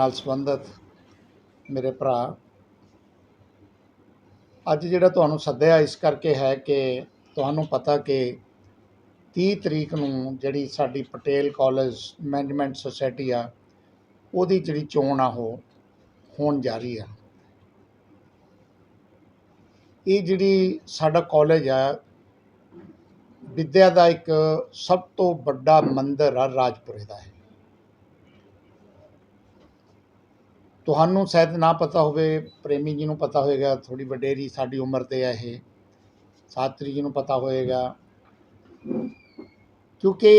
ਨਾਲ ਸੰਬੰਧਿਤ ਮੇਰੇ ਭਰਾ। ਅੱਜ ਜਿਹੜਾ ਤੁਹਾਨੂੰ ਸੱਦਿਆ, ਇਸ ਕਰਕੇ ਹੈ ਕਿ ਤੁਹਾਨੂੰ ਪਤਾ ਕਿ 30 ਤਰੀਕ ਨੂੰ ਜਿਹੜੀ ਸਾਡੀ ਪਟੇਲ ਕਾਲਜ ਮੈਨੇਜਮੈਂਟ ਸੁਸਾਇਟੀ ਆ, ਉਹਦੀ ਜਿਹੜੀ ਚੋਣ ਆ, ਉਹ ਹੋਣ ਜਾ ਰਹੀ ਆ। ਇਹ ਜਿਹੜੀ ਸਾਡਾ ਕਾਲਜ ਆ, ਵਿੱਦਿਆ ਦਾ ਇੱਕ ਸਭ ਤੋਂ ਵੱਡਾ ਮੰਦਿਰ ਆ ਰਾਜਪੁਰੇ ਦਾ ਹੈ ਤੁਹਾਨੂੰ ਸ਼ਾਇਦ ਨਾ ਪਤਾ ਹੋਵੇ, ਪ੍ਰੇਮੀ ਜੀ ਨੂੰ ਪਤਾ ਹੋਵੇਗਾ ਥੋੜੀ ਵਡੇਰੀ ਸਾਡੀ ਉਮਰ 'ਤੇ ਹੈ ਇਹ। ਸਾਤਰੀ ਜੀ ਨੂੰ ਪਤਾ ਹੋਵੇਗਾ ਕਿਉਂਕਿ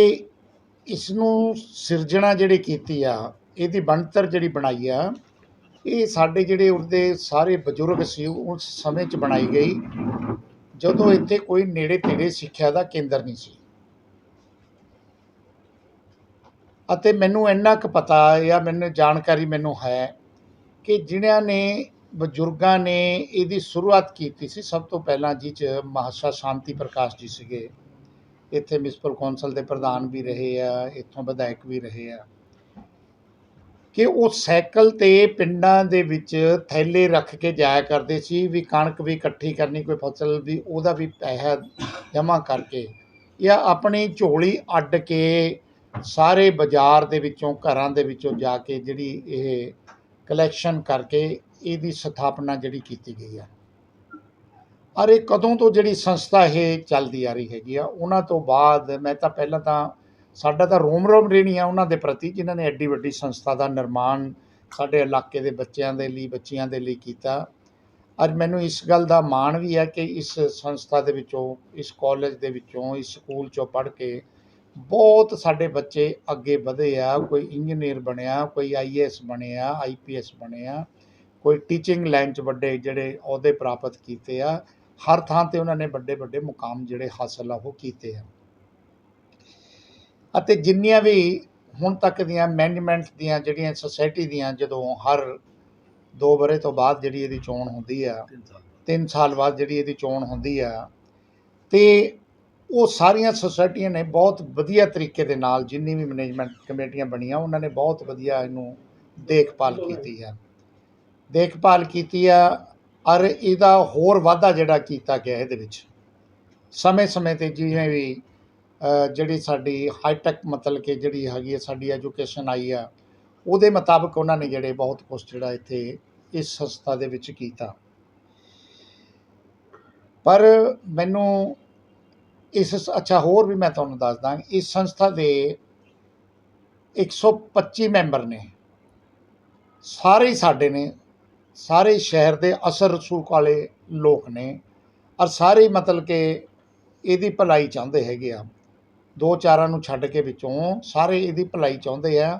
ਇਸ ਨੂੰ ਸਿਰਜਣਾ ਜਿਹੜੀ ਕੀਤੀ ਆ, ਇਹਦੀ ਬਣਤਰ ਜਿਹੜੀ ਬਣਾਈ ਆ, ਇਹ ਸਾਡੇ ਜਿਹੜੇ ਉਰਦੇ ਸਾਰੇ ਬਜ਼ੁਰਗ ਸੀ, ਉਸ ਸਮੇਂ 'ਚ ਬਣਾਈ ਗਈ। ਜਦੋਂ ਇੱਥੇ ਕੋਈ ਨੇੜੇ ਤੇੜੇ ਸਿੱਖਿਆ ਦਾ ਕੇਂਦਰ ਨਹੀਂ ਸੀ। ਅਤੇ ਮੈਨੂੰ ਇੰਨਾ ਕੁ ਪਤਾ ਜਾਂ ਮੈਨੂੰ ਜਾਣਕਾਰੀ ਮੈਨੂੰ ਹੈ ਕਿ ਜਿਨ੍ਹਾਂ ਨੇ, ਬਜ਼ੁਰਗਾਂ ਨੇ ਇਹਦੀ ਸ਼ੁਰੂਆਤ ਕੀਤੀ ਸੀ, ਸਭ ਤੋਂ ਪਹਿਲਾਂ ਜਿਹ 'ਚ ਮਹਾਸ਼ਾ ਸ਼ਾਂਤੀ ਪ੍ਰਕਾਸ਼ ਜੀ ਸੀਗੇ। ਇੱਥੇ ਮਿਊਨਿਸਪਲ ਕੌਂਸਲ ਦੇ ਪ੍ਰਧਾਨ ਵੀ ਰਹੇ ਆ, ਇੱਥੋਂ ਵਿਧਾਇਕ ਵੀ ਰਹੇ ਆ। ਕਿ ਉਹ ਸਾਈਕਲ ਤੇ ਪਿੰਡਾਂ ਦੇ ਵਿੱਚ ਥੈਲੇ ਰੱਖ ਕੇ ਜਾਇਆ ਕਰਦੇ ਸੀ, ਵੀ ਕਣਕ ਵੀ ਇਕੱਠੀ ਕਰਨੀ, ਕੋਈ ਫਸਲ ਵੀ, ਉਹਦਾ ਵੀ ਪੈਸਾ ਜਮ੍ਹਾਂ ਕਰਕੇ। ਜਾਂ ਆਪਣੀ ਝੋਲੀ ਅੱਡ ਕੇ ਸਾਰੇ ਬਾਜ਼ਾਰ ਦੇ ਵਿੱਚੋਂ, ਘਰਾਂ ਦੇ ਵਿੱਚੋਂ ਜਾ ਕੇ ਜਿਹੜੀ ਇਹ ਕਲੈਕਸ਼ਨ ਕਰਕੇ ਇਹਦੀ ਸਥਾਪਨਾ ਜਿਹੜੀ ਕੀਤੀ ਗਈ ਆ। ਔਰ ਇਹ ਕਦੋਂ ਤੋਂ ਜਿਹੜੀ ਸੰਸਥਾ ਇਹ ਚੱਲਦੀ ਆ ਰਹੀ ਹੈਗੀ ਆ, ਉਹਨਾਂ ਤੋਂ ਬਾਅਦ ਮੈਂ ਤਾਂ ਪਹਿਲਾਂ ਤਾਂ ਸਾਡਾ ਤਾਂ ਰੋਮ ਰੋਮ ਰਹਿਣੀ ਆ ਉਹਨਾਂ ਦੇ ਪ੍ਰਤੀ, ਜਿਨ੍ਹਾਂ ਨੇ ਐਡੀ ਵੱਡੀ ਸੰਸਥਾ ਦਾ ਨਿਰਮਾਣ ਸਾਡੇ ਇਲਾਕੇ ਦੇ ਬੱਚਿਆਂ ਦੇ ਲਈ, ਬੱਚੀਆਂ ਦੇ ਲਈ ਕੀਤਾ। ਅੱਜ ਮੈਨੂੰ ਇਸ ਗੱਲ ਦਾ ਮਾਣ ਵੀ ਹੈ ਕਿ ਇਸ ਸੰਸਥਾ ਦੇ ਵਿੱਚੋਂ, ਇਸ ਕਾਲਜ ਦੇ ਵਿੱਚੋਂ, ਇਸ ਸਕੂਲ ਚੋਂ ਪੜ੍ਹ ਕੇ ਬਹੁਤ ਸਾਡੇ ਬੱਚੇ ਅੱਗੇ ਵਧੇ ਆ ਕੋਈ ਇੰਜੀਨੀਅਰ ਬਣਿਆ ਕੋਈ ਆਈਏਐਸ ਬਣਿਆ ਆਈਪੀਐਸ ਬਣਿਆ ਕੋਈ ਟੀਚਿੰਗ ਲਾਈਨ 'ਚ ਵੱਡੇ ਜਿਹੜੇ ਅਹੁਦੇ ਪ੍ਰਾਪਤ ਕੀਤੇ ਆ ਹਰ ਥਾਂ ਤੇ ਉਹਨਾਂ ਨੇ ਵੱਡੇ ਵੱਡੇ ਮੁਕਾਮ ਜਿਹੜੇ ਹਾਸਲ ਆ ਉਹ ਕੀਤੇ ਆ। ਅਤੇ ਜਿੰਨੀਆਂ ਵੀ ਹੁਣ ਤੱਕ ਦੀਆਂ ਮੈਨੇਜਮੈਂਟ ਦੀਆਂ ਜਿਹੜੀਆਂ ਸੁਸਾਇਟੀ ਦੀਆਂ ਜਦੋਂ ਹਰ ਦੋ ਬਰੇ ਤੋਂ ਬਾਅਦ ਜਿਹੜੀ ਇਹਦੀ ਚੋਣ ਹੁੰਦੀ ਆ 3 ਸਾਲ ਬਾਅਦ ਜਿਹੜੀ ਇਹਦੀ ਚੋਣ ਹੁੰਦੀ ਆ ਤੇ ਉਹ ਸਾਰੀਆਂ ਸੁਸਾਇਟੀਆਂ ਨੇ ਬਹੁਤ ਵਧੀਆ ਤਰੀਕੇ ਦੇ ਨਾਲ ਜਿੰਨੀ ਵੀ ਮੈਨੇਜਮੈਂਟ ਕਮੇਟੀਆਂ ਬਣੀਆਂ ਉਹਨਾਂ ਨੇ ਬਹੁਤ ਵਧੀਆ ਇਹਨੂੰ ਦੇਖਭਾਲ ਕੀਤੀ ਆ ਦੇਖਭਾਲ ਕੀਤੀ ਆ ਔਰ ਇਹਦਾ ਹੋਰ ਵਾਧਾ ਜਿਹੜਾ ਕੀਤਾ ਗਿਆ ਇਹਦੇ ਵਿੱਚ। ਸਮੇਂ ਸਮੇਂ ਤੇ ਜਿਵੇਂ ਵੀ ਜਿਹੜੀ ਸਾਡੀ ਹਾਈਟੈਕ ਮਤਲਬ ਕਿ ਜਿਹੜੀ ਹੈਗੀ ਹੈ ਸਾਡੀ ਐਜੂਕੇਸ਼ਨ ਆਈ ਆ ਉਹਦੇ ਮੁਤਾਬਕ ਉਹਨਾਂ ਨੇ ਜਿਹੜੇ ਬਹੁਤ ਕੁਝ ਜਿਹੜਾ ਇੱਥੇ ਇਸ ਸੰਸਥਾ ਦੇ ਵਿੱਚ ਕੀਤਾ। ਪਰ ਮੈਨੂੰ ਇਸ ਅੱਛਾ, ਹੋਰ ਵੀ ਮੈਂ ਤੁਹਾਨੂੰ ਦੱਸਦਾ ਇਸ ਸੰਸਥਾ ਦੇ 125 ਮੈਂਬਰ ਨੇ। ਸਾਰੇ ਸਾਡੇ ਨੇ, ਸਾਰੇ ਸ਼ਹਿਰ ਦੇ ਅਸਰ ਰਸੂਖ ਵਾਲੇ ਲੋਕ ਨੇ ਔਰ ਸਾਰੇ ਮਤਲਬ ਕਿ ਇਹਦੀ ਭਲਾਈ ਚਾਹੁੰਦੇ ਹੈਗੇ ਆ। ਦੋ ਚਾਰਾਂ ਨੂੰ ਛੱਡ ਕੇ ਵਿੱਚੋਂ ਸਾਰੇ ਇਹਦੀ ਭਲਾਈ ਚਾਹੁੰਦੇ ਆ।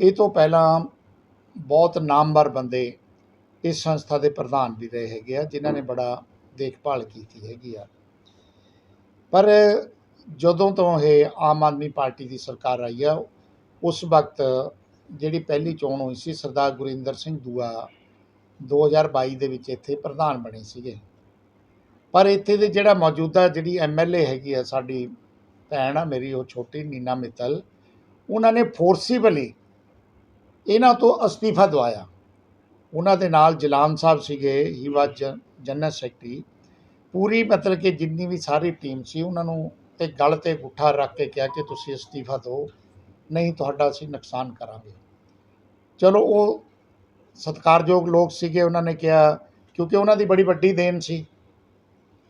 ਇਹ ਤੋਂ ਪਹਿਲਾਂ ਬਹੁਤ ਨਾਮਵਰ ਬੰਦੇ ਇਸ ਸੰਸਥਾ ਦੇ ਪ੍ਰਧਾਨ ਵੀ ਰਹੇ ਹੈਗੇ ਆ, ਜਿਨ੍ਹਾਂ ਨੇ ਬੜਾ ਦੇਖਭਾਲ ਕੀਤੀ ਹੈਗੀ ਆ। ਪਰ ਜਦੋਂ ਤੋਂ ਇਹ ਆਮ ਆਦਮੀ ਪਾਰਟੀ ਦੀ ਸਰਕਾਰ ਆਈ ਆ, ਉਸ ਵਕਤ ਜਿਹੜੀ ਪਹਿਲੀ ਚੋਣ ਹੋਈ ਸੀ, ਸਰਦਾਰ ਗੁਰਿੰਦਰ ਸਿੰਘ ਦੂਆ 2022 ਦੇ ਵਿੱਚ ਇੱਥੇ ਪ੍ਰਧਾਨ ਬਣੇ ਸੀਗੇ। ਪਰ ਇੱਥੇ ਦੇ ਜਿਹੜਾ ਮੌਜੂਦਾ ਜਿਹੜੀ ਐਮਐਲਏ ਹੈਗੀ ਆ, ਸਾਡੀ ਭੈਣ ਆ ਮੇਰੀ, ਉਹ ਛੋਟੀ ਨੀਨਾ ਮਿੱਤਲ, ਉਹਨਾਂ ਨੇ ਫੋਰਸੀਬਲੀ ਇਹਨਾਂ ਤੋਂ ਅਸਤੀਫਾ ਦਵਾਇਆ। ਉਹਨਾਂ ਦੇ ਨਾਲ ਜਲਾਨ ਸਾਹਿਬ ਸੀਗੇ, ਹੀ ਵਾਜ ਜਨਰਲ ਸੈਕਟਰੀ। ਪੂਰੀ ਮਤਲਬ ਕਿ ਜਿੰਨੀ ਵੀ ਸਾਰੀ ਟੀਮ ਸੀ, ਉਹਨਾਂ ਨੂੰ ਤੇ ਗਲ ਤੇ ਗੁੱਠਾ ਰੱਖ ਕੇ ਕਿਹਾ ਕਿ ਤੁਸੀਂ ਅਸਤੀਫਾ ਦਿਓ, ਨਹੀਂ ਤੁਹਾਡਾ ਅਸੀਂ ਨੁਕਸਾਨ ਕਰਾਂਗੇ। ਚਲੋ ਉਹ ਸਤਿਕਾਰਯੋਗ ਲੋਕ ਸੀਗੇ, ਉਹਨਾਂ ਨੇ ਕਿਹਾ, ਕਿਉਂਕਿ ਉਹਨਾਂ ਦੀ ਬੜੀ ਵੱਡੀ ਦੇਣ ਸੀ।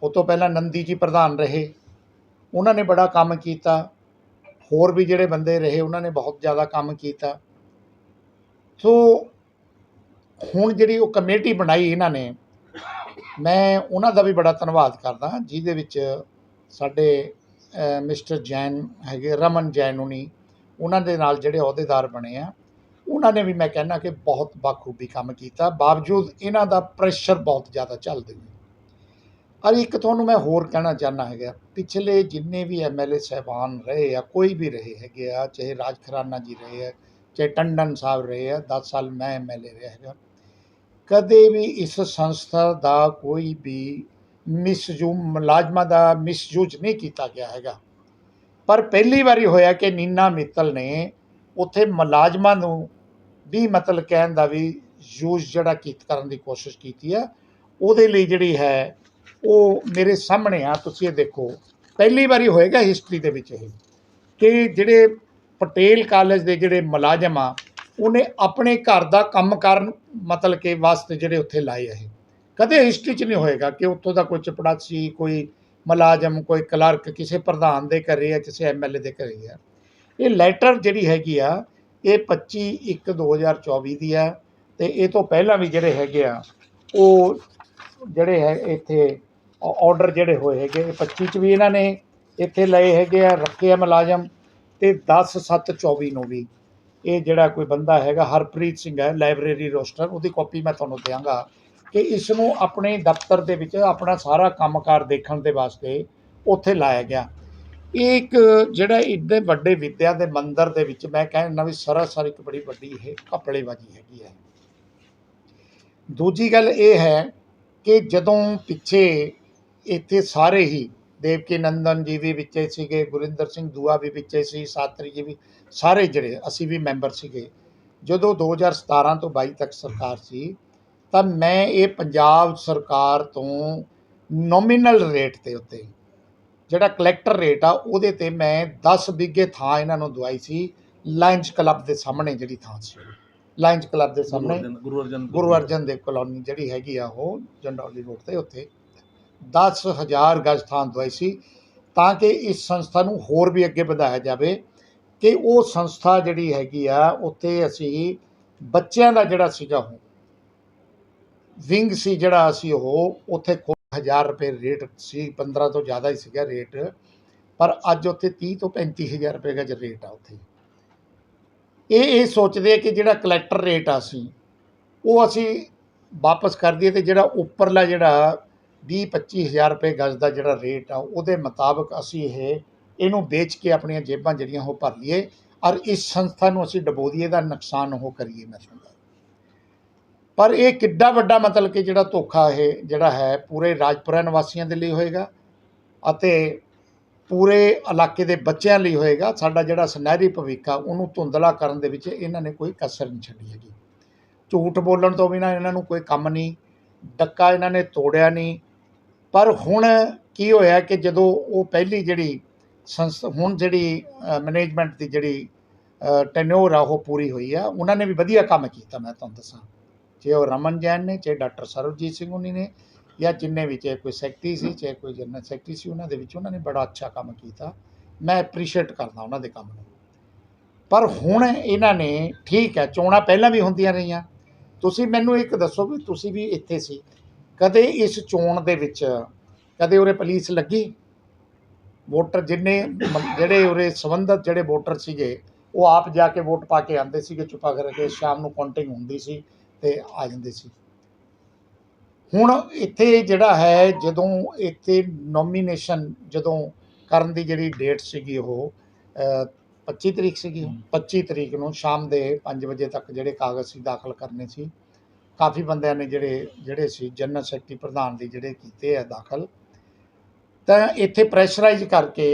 ਉਹ ਤੋਂ ਪਹਿਲਾਂ ਨੰਦੀ ਜੀ ਪ੍ਰਧਾਨ ਰਹੇ। ਉਹਨਾਂ ਨੇ ਬੜਾ ਕੰਮ ਕੀਤਾ। ਹੋਰ ਵੀ ਜਿਹੜੇ ਬੰਦੇ ਰਹੇ, ਉਹਨਾਂ ਨੇ ਬਹੁਤ ਜ਼ਿਆਦਾ ਕੰਮ ਕੀਤਾ। ਸੋ ਹੁਣ ਜਿਹੜੀ ਉਹ ਕਮੇਟੀ ਬਣਾਈ ਇਹਨਾਂ ਨੇ ਮੈਂ ਉਹਨਾਂ ਦਾ ਵੀ ਬੜਾ ਧੰਨਵਾਦ ਕਰਦਾ ਜਿਹਦੇ ਵਿੱਚ ਸਾਡੇ ਮਿਸਟਰ ਜੈਨ ਹੈਗੇ, ਰਮਨ ਜੈਨ ਉਨੀ ਉਹਨਾਂ ਦੇ ਨਾਲ ਜਿਹੜੇ ਅਹੁਦੇਦਾਰ ਬਣੇ ਆ, ਉਹਨਾਂ ਨੇ ਵੀ ਮੈਂ ਕਹਿੰਦਾ ਕਿ ਬਹੁਤ ਬਾਖੂਬੀ ਕੰਮ ਕੀਤਾ, ਬਾਵਜੂਦ ਇਹਨਾਂ ਦਾ ਪ੍ਰੈਸ਼ਰ ਬਹੁਤ ਜ਼ਿਆਦਾ ਚੱਲਦੇ ਨੇ। ਔਰ ਇੱਕ ਤੁਹਾਨੂੰ ਮੈਂ ਹੋਰ ਕਹਿਣਾ ਚਾਹੁੰਦਾ ਹੈਗਾ, ਪਿਛਲੇ ਜਿੰਨੇ ਵੀ ਐਮਐਲਏ ਸਹਿਬਾਨ ਰਹੇ ਆ, ਕੋਈ ਵੀ ਰਹੇ ਹੈਗੇ ਆ, ਚਾਹੇ ਰਾਜ ਖਰਾਨਾ ਜੀ ਰਹੇ ਆ, ਚਾਹੇ ਟੰਡਨ ਸਾਹਿਬ ਰਹੇ ਆ 10 ਸਾਲ ਮੈਂ ਐਮਐਲਏ ਰਿਹਾ ਹੈਗਾ ਕਦੇ ਵੀ ਇਸ ਸੰਸਥਾ ਦਾ ਕੋਈ ਵੀ ਮਿਸਯੂ, ਮੁਲਾਜ਼ਮਾਂ ਦਾ ਮਿਸਯੂਜ ਨਹੀਂ ਕੀਤਾ ਗਿਆ ਹੈਗਾ। ਪਰ ਪਹਿਲੀ ਵਾਰੀ ਹੋਇਆ ਕਿ ਨੀਨਾ ਮਿੱਤਲ ਨੇ ਉੱਥੇ ਮੁਲਾਜ਼ਮਾਂ ਨੂੰ ਵੀ ਮਤਲਬ ਕਹਿਣ ਦਾ ਵੀ ਯੂਜ਼ ਜਿਹੜਾ ਕੀਤ ਕਰਨ ਦੀ ਕੋਸ਼ਿਸ਼ ਕੀਤੀ ਆ ਉਹਦੇ ਲਈ ਜਿਹੜੀ ਹੈ, ਉਹ ਮੇਰੇ ਸਾਹਮਣੇ ਆ, ਤੁਸੀਂ ਇਹ ਦੇਖੋ। ਪਹਿਲੀ ਵਾਰੀ ਹੋਏਗਾ ਹਿਸਟਰੀ ਦੇ ਵਿੱਚ ਇਹ ਕਿ ਜਿਹੜੇ ਪਟੇਲ ਕਾਲਜ ਦੇ ਜਿਹੜੇ ਮੁਲਾਜ਼ਮ ਆ ਉਹਨੇ ਆਪਣੇ ਘਰ ਦਾ ਕੰਮ ਕਰਨ ਮਤਲਬ ਕਿ ਵਾਸਤੇ ਜਿਹੜੇ ਉੱਥੇ ਲਾਏ ਇਹ। ਕਦੇ ਹਿਸਟਰੀ 'ਚ ਨਹੀਂ ਹੋਏਗਾ ਕਿ ਉੱਥੋਂ ਦਾ ਕੋਈ ਚਪੜਾਸੀ, ਕੋਈ ਮੁਲਾਜ਼ਮ, ਕੋਈ ਕਲਰਕ ਕਿਸੇ ਪ੍ਰਧਾਨ ਦੇ ਘਰੇ ਆ, ਕਿਸੇ ਐਮਐਲਏ ਦੇ ਘਰੇ ਆ। ਇਹ ਲੈਟਰ ਜਿਹੜੀ ਹੈਗੀ ਆ, ਇਹ 25 1 2024 ਦੀ ਆ ਤੇ ਇਹ ਤੋਂ ਪਹਿਲਾਂ ਵੀ ਜਿਹੜੇ ਹੈਗੇ ਆ, ਉਹ ਜਿਹੜੇ ਹੈ ਇੱਥੇ ਆਰਡਰ ਜਿਹੜੇ ਹੋਏ ਹੈਗੇ, ਇਹ 25 ਚ ਵੀ ਇਹਨਾਂ ਨੇ ਇੱਥੇ ਲਏ ਹੈਗੇ ਆ, ਰੱਖੇ ਆ ਮੁਲਾਜ਼ਮ ਤੇ 10 7 24 ਨੂੰ ਵੀ। ਇਹ ਜਿਹੜਾ ਕੋਈ ਬੰਦਾ ਹੈਗਾ, ਹਰਪ੍ਰੀਤ ਸਿੰਘ ਹੈ, ਲਾਇਬ੍ਰੇਰੀ ਰੋਸਟਰ, ਉਹਦੀ ਕਾਪੀ ਮੈਂ ਤੁਹਾਨੂੰ ਦਿਆਂਗਾ ਕਿ ਇਸ ਨੂੰ ਆਪਣੇ ਦਫ਼ਤਰ ਦੇ ਵਿੱਚ ਆਪਣਾ ਸਾਰਾ ਕੰਮਕਾਰ ਦੇਖਣ ਦੇ ਵਾਸਤੇ ਉੱਥੇ ਲਾਇਆ ਗਿਆ। ਇਹ ਇੱਕ ਜਿਹੜਾ ਇੱਡੇ ਵੱਡੇ ਵਿੱਦਿਆ ਦੇ ਮੰਦਰ ਦੇ ਵਿੱਚ ਮੈਂ ਕਹਿੰਦਾ ਵੀ ਸਰਾਸਰ ਇੱਕ ਬੜੀ ਵੱਡੀ ਇਹ ਕਪੜੇਬਾਜੀ ਹੈਗੀ ਹੈ। ਦੂਜੀ ਗੱਲ ਇਹ ਹੈ ਕਿ ਜਦੋਂ ਪਿੱਛੇ ਇੱਥੇ ਸਾਰੇ ਹੀ ਦੇਵਕੀ ਨੰਦਨ ਜੀ ਵੀ ਵਿੱਚੇ ਸੀਗੇ ਗੁਰਿੰਦਰ ਸਿੰਘ ਦੂਆ ਵੀ ਵਿੱਚੇ ਸੀ ਸਾਤਰੀ ਜੀ ਵੀ ਸਾਰੇ ਜਿਹੜੇ ਅਸੀਂ ਵੀ ਮੈਂਬਰ ਸੀਗੇ। ਜਦੋਂ 2017 ਤੋਂ 22 ਤੱਕ ਸਰਕਾਰ ਸੀ ਤਾਂ ਮੈਂ ਇਹ ਪੰਜਾਬ ਸਰਕਾਰ ਤੋਂ ਨੋਮੀਨਲ ਰੇਟ ਤੇ ਉੱਤੇ ਜਿਹੜਾ ਕਲੈਕਟਰ ਰੇਟ ਆ ਉਹਦੇ ਤੇ ਮੈਂ 10 ਬਿੱਗੇ ਥਾਂ ਇਹਨਾਂ ਨੂੰ ਦਵਾਈ ਸੀ ਲਾਇਨਸ ਕਲੱਬ ਦੇ ਸਾਹਮਣੇ ਜਿਹੜੀ ਥਾਂ ਸੀ। ਲਾਇਨਸ ਕਲੱਬ ਦੇ ਸਾਹਮਣੇ ਗੁਰੂ ਅਰਜਨ ਗੁਰੂ ਅਰਜਨ ਦੇਵ ਕਲੋਨੀ ਜਿਹੜੀ ਹੈਗੀ ਆ ਉਹ ਜੰਡੌਲੀ ਰੋਡ ਤੇ ਉੱਥੇ 10000 ਗਜ ਥਾਂ ਦਵਾਈ ਸੀ, ਤਾਂ ਕਿ ਇਸ ਸੰਸਥਾ ਨੂੰ ਹੋਰ ਵੀ ਅੱਗੇ ਵਧਾਇਆ ਜਾਵੇ ਕਿ ਉਹ ਸੰਸਥਾ ਜਿਹੜੀ ਹੈਗੀ ਆ, ਉੱਥੇ ਅਸੀਂ ਬੱਚਿਆਂ ਦਾ ਜਿਹੜਾ ਸੀਗਾ ਉਹ, ਵਿੰਗ ਸੀ ਜਿਹੜਾ ਅਸੀਂ ਉਹ, ਉੱਥੇ 1000 ਰੁਪਏ ਰੇਟ ਸੀ 15 ਤੋਂ ਜ਼ਿਆਦਾ ਹੀ ਸੀਗਾ ਰੇਟ, ਪਰ ਅੱਜ ਉੱਥੇ 30 ਤੋਂ 35000 ਰੁਪਏ ਗਜ ਰੇਟ ਆ ਉੱਥੇ। ਇਹ ਇਹ ਸੋਚਦੇ ਕਿ ਜਿਹੜਾ ਕਲੈਕਟਰ ਰੇਟ ਆ ਅਸੀਂ, ਉਹ ਅਸੀਂ ਵਾਪਸ ਕਰ ਦਈਏ ਤੇ ਜਿਹੜਾ ਉੱਪਰਲਾ ਜਿਹੜਾ 20 25000 ਰੁਪਏ ਗਜ ਦਾ ਜਿਹੜਾ ਰੇਟ ਆ, ਉਹਦੇ ਮੁਤਾਬਕ ਅਸੀਂ ਇਹ, ਇਹਨੂੰ ਵੇਚ ਕੇ ਆਪਣੀਆਂ ਜੇਬਾਂ ਜਿਹੜੀਆਂ ਉਹ ਭਰ ਲਈਏ ਔਰ ਇਸ ਸੰਸਥਾ ਨੂੰ ਅਸੀਂ ਡਬੋ ਦਈਏ ਦਾ ਨੁਕਸਾਨ ਉਹ ਕਰੀਏ ਮੈਂ ਸਮਝਦਾ। ਪਰ ਇਹ ਕਿੱਡਾ ਵੱਡਾ ਮਤਲਬ ਕਿ ਜਿਹੜਾ ਧੋਖਾ ਇਹ, ਜਿਹੜਾ ਹੈ, ਪੂਰੇ ਰਾਜਪੁਰਾ ਨਿਵਾਸੀਆਂ ਦੇ ਲਈ ਹੋਏਗਾ ਅਤੇ ਪੂਰੇ ਇਲਾਕੇ ਦੇ ਬੱਚਿਆਂ ਲਈ ਹੋਏਗਾ। ਸਾਡਾ ਜਿਹੜਾ ਸੁਨਹਿਰੀ ਭਵਿੱਖ ਆ, ਉਹਨੂੰ ਧੁੰਦਲਾ ਕਰਨ ਦੇ ਵਿੱਚ ਇਹਨਾਂ ਨੇ ਕੋਈ ਕਸਰ ਨਹੀਂ ਛੱਡੀ ਹੈਗੀ। ਝੂਠ ਬੋਲਣ ਤੋਂ ਬਿਨਾਂ ਇਹਨਾਂ ਨੂੰ ਕੋਈ ਕੰਮ ਨਹੀਂ ਡੱਕਾ ਇਹਨਾਂ ਨੇ ਤੋੜਿਆ ਨਹੀਂ ਪਰ ਹੁਣ ਕੀ ਹੋਇਆ ਕਿ ਜਦੋਂ ਉਹ ਪਹਿਲੀ ਜਿਹੜੀ ਸੰਸ, ਹੁਣ ਜਿਹੜੀ ਮੈਨੇਜਮੈਂਟ ਦੀ ਜਿਹੜੀ ਟੈਨਿਓਰ ਆ, ਉਹ ਪੂਰੀ ਹੋਈ ਆ, ਉਹਨਾਂ ਨੇ ਵੀ ਵਧੀਆ ਕੰਮ ਕੀਤਾ, ਮੈਂ ਤੁਹਾਨੂੰ ਦੱਸਾਂ। ਚਾਹੇ ਉਹ ਰਮਨ ਜੈਨ ਨੇ, ਚਾਹੇ ਡਾਕਟਰ ਸਰਵਜੀਤ ਸਿੰਘ ਉਨੀ ਨੇ, ਜਾਂ ਜਿੰਨੇ ਵੀ, ਚਾਹੇ ਕੋਈ ਸੈਕਟਰੀ ਸੀ, ਚਾਹੇ ਕੋਈ ਜਨਰਲ ਸੈਕਟਰੀ ਸੀ, ਉਹਨਾਂ ਦੇ ਵਿੱਚ ਉਹਨਾਂ ਨੇ ਬੜਾ ਅੱਛਾ ਕੰਮ ਕੀਤਾ। ਮੈਂ ਐਪਰੀਸ਼ੀਏਟ ਕਰਦਾ ਉਹਨਾਂ ਦੇ ਕੰਮ ਨੂੰ। ਪਰ ਹੁਣ ਇਹਨਾਂ ਨੇ, ਠੀਕ ਹੈ, ਚੋਣਾਂ ਪਹਿਲਾਂ ਵੀ ਹੁੰਦੀਆਂ ਰਹੀਆਂ। ਤੁਸੀਂ ਮੈਨੂੰ ਇੱਕ ਦੱਸੋ ਵੀ ਤੁਸੀਂ ਵੀ ਇੱਥੇ ਸੀ। ਕਦੇ ਇਸ ਚੋਣ ਦੇ ਵਿੱਚ ਕਦੇ ਉਰੇ ਪੁਲਿਸ ਲੱਗੀ? ਵੋਟਰ ਜਿੰਨੇ ਜਿਹੜੇ ਉਰੇ ਸੰਬੰਧਤ ਜਿਹੜੇ ਵੋਟਰ ਸੀਗੇ ਉਹ ਆਪ ਜਾ ਕੇ ਵੋਟ ਪਾ ਕੇ ਆਉਂਦੇ ਸੀਗੇ ਚੁੱਪਾ ਕਰਕੇ ਸ਼ਾਮ ਨੂੰ ਕਾਊਂਟਿੰਗ ਹੁੰਦੀ ਸੀ ਤੇ ਆ ਜਾਂਦੇ ਸੀ। ਹੁਣ ਇੱਥੇ ਜਿਹੜਾ ਹੈ ਜਦੋਂ ਇੱਥੇ ਨੋਮੀਨੇਸ਼ਨ ਜਦੋਂ ਕਰਨ ਦੀ ਜਿਹੜੀ ਡੇਟ ਸੀਗੀ ਉਹ ਅ, 25 ਤਰੀਕ ਸੀਗੀ। ਉਹ। 25 ਤਰੀਕ ਨੂੰ ਸ਼ਾਮ ਦੇ 5 ਵਜੇ ਤੱਕ ਜਿਹੜੇ ਕਾਗਜ਼ ਸੀ ਦਾਖਲ ਕਰਨੇ ਸੀ। ਕਾਫੀ ਬੰਦਿਆਂ ਨੇ ਜਿਹੜੇ ਜਿਹੜੇ ਸੀ, ਜਨਰਲ ਸੈਕਟਰੀ ਪ੍ਰਧਾਨ ਦੀ ਜਿਹੜੇ ਕੀਤੇ ਆ ਦਾਖਲ। ਤਾਂ ਇੱਥੇ ਪ੍ਰੈਸ਼ਰਾਈਜ਼ ਕਰਕੇ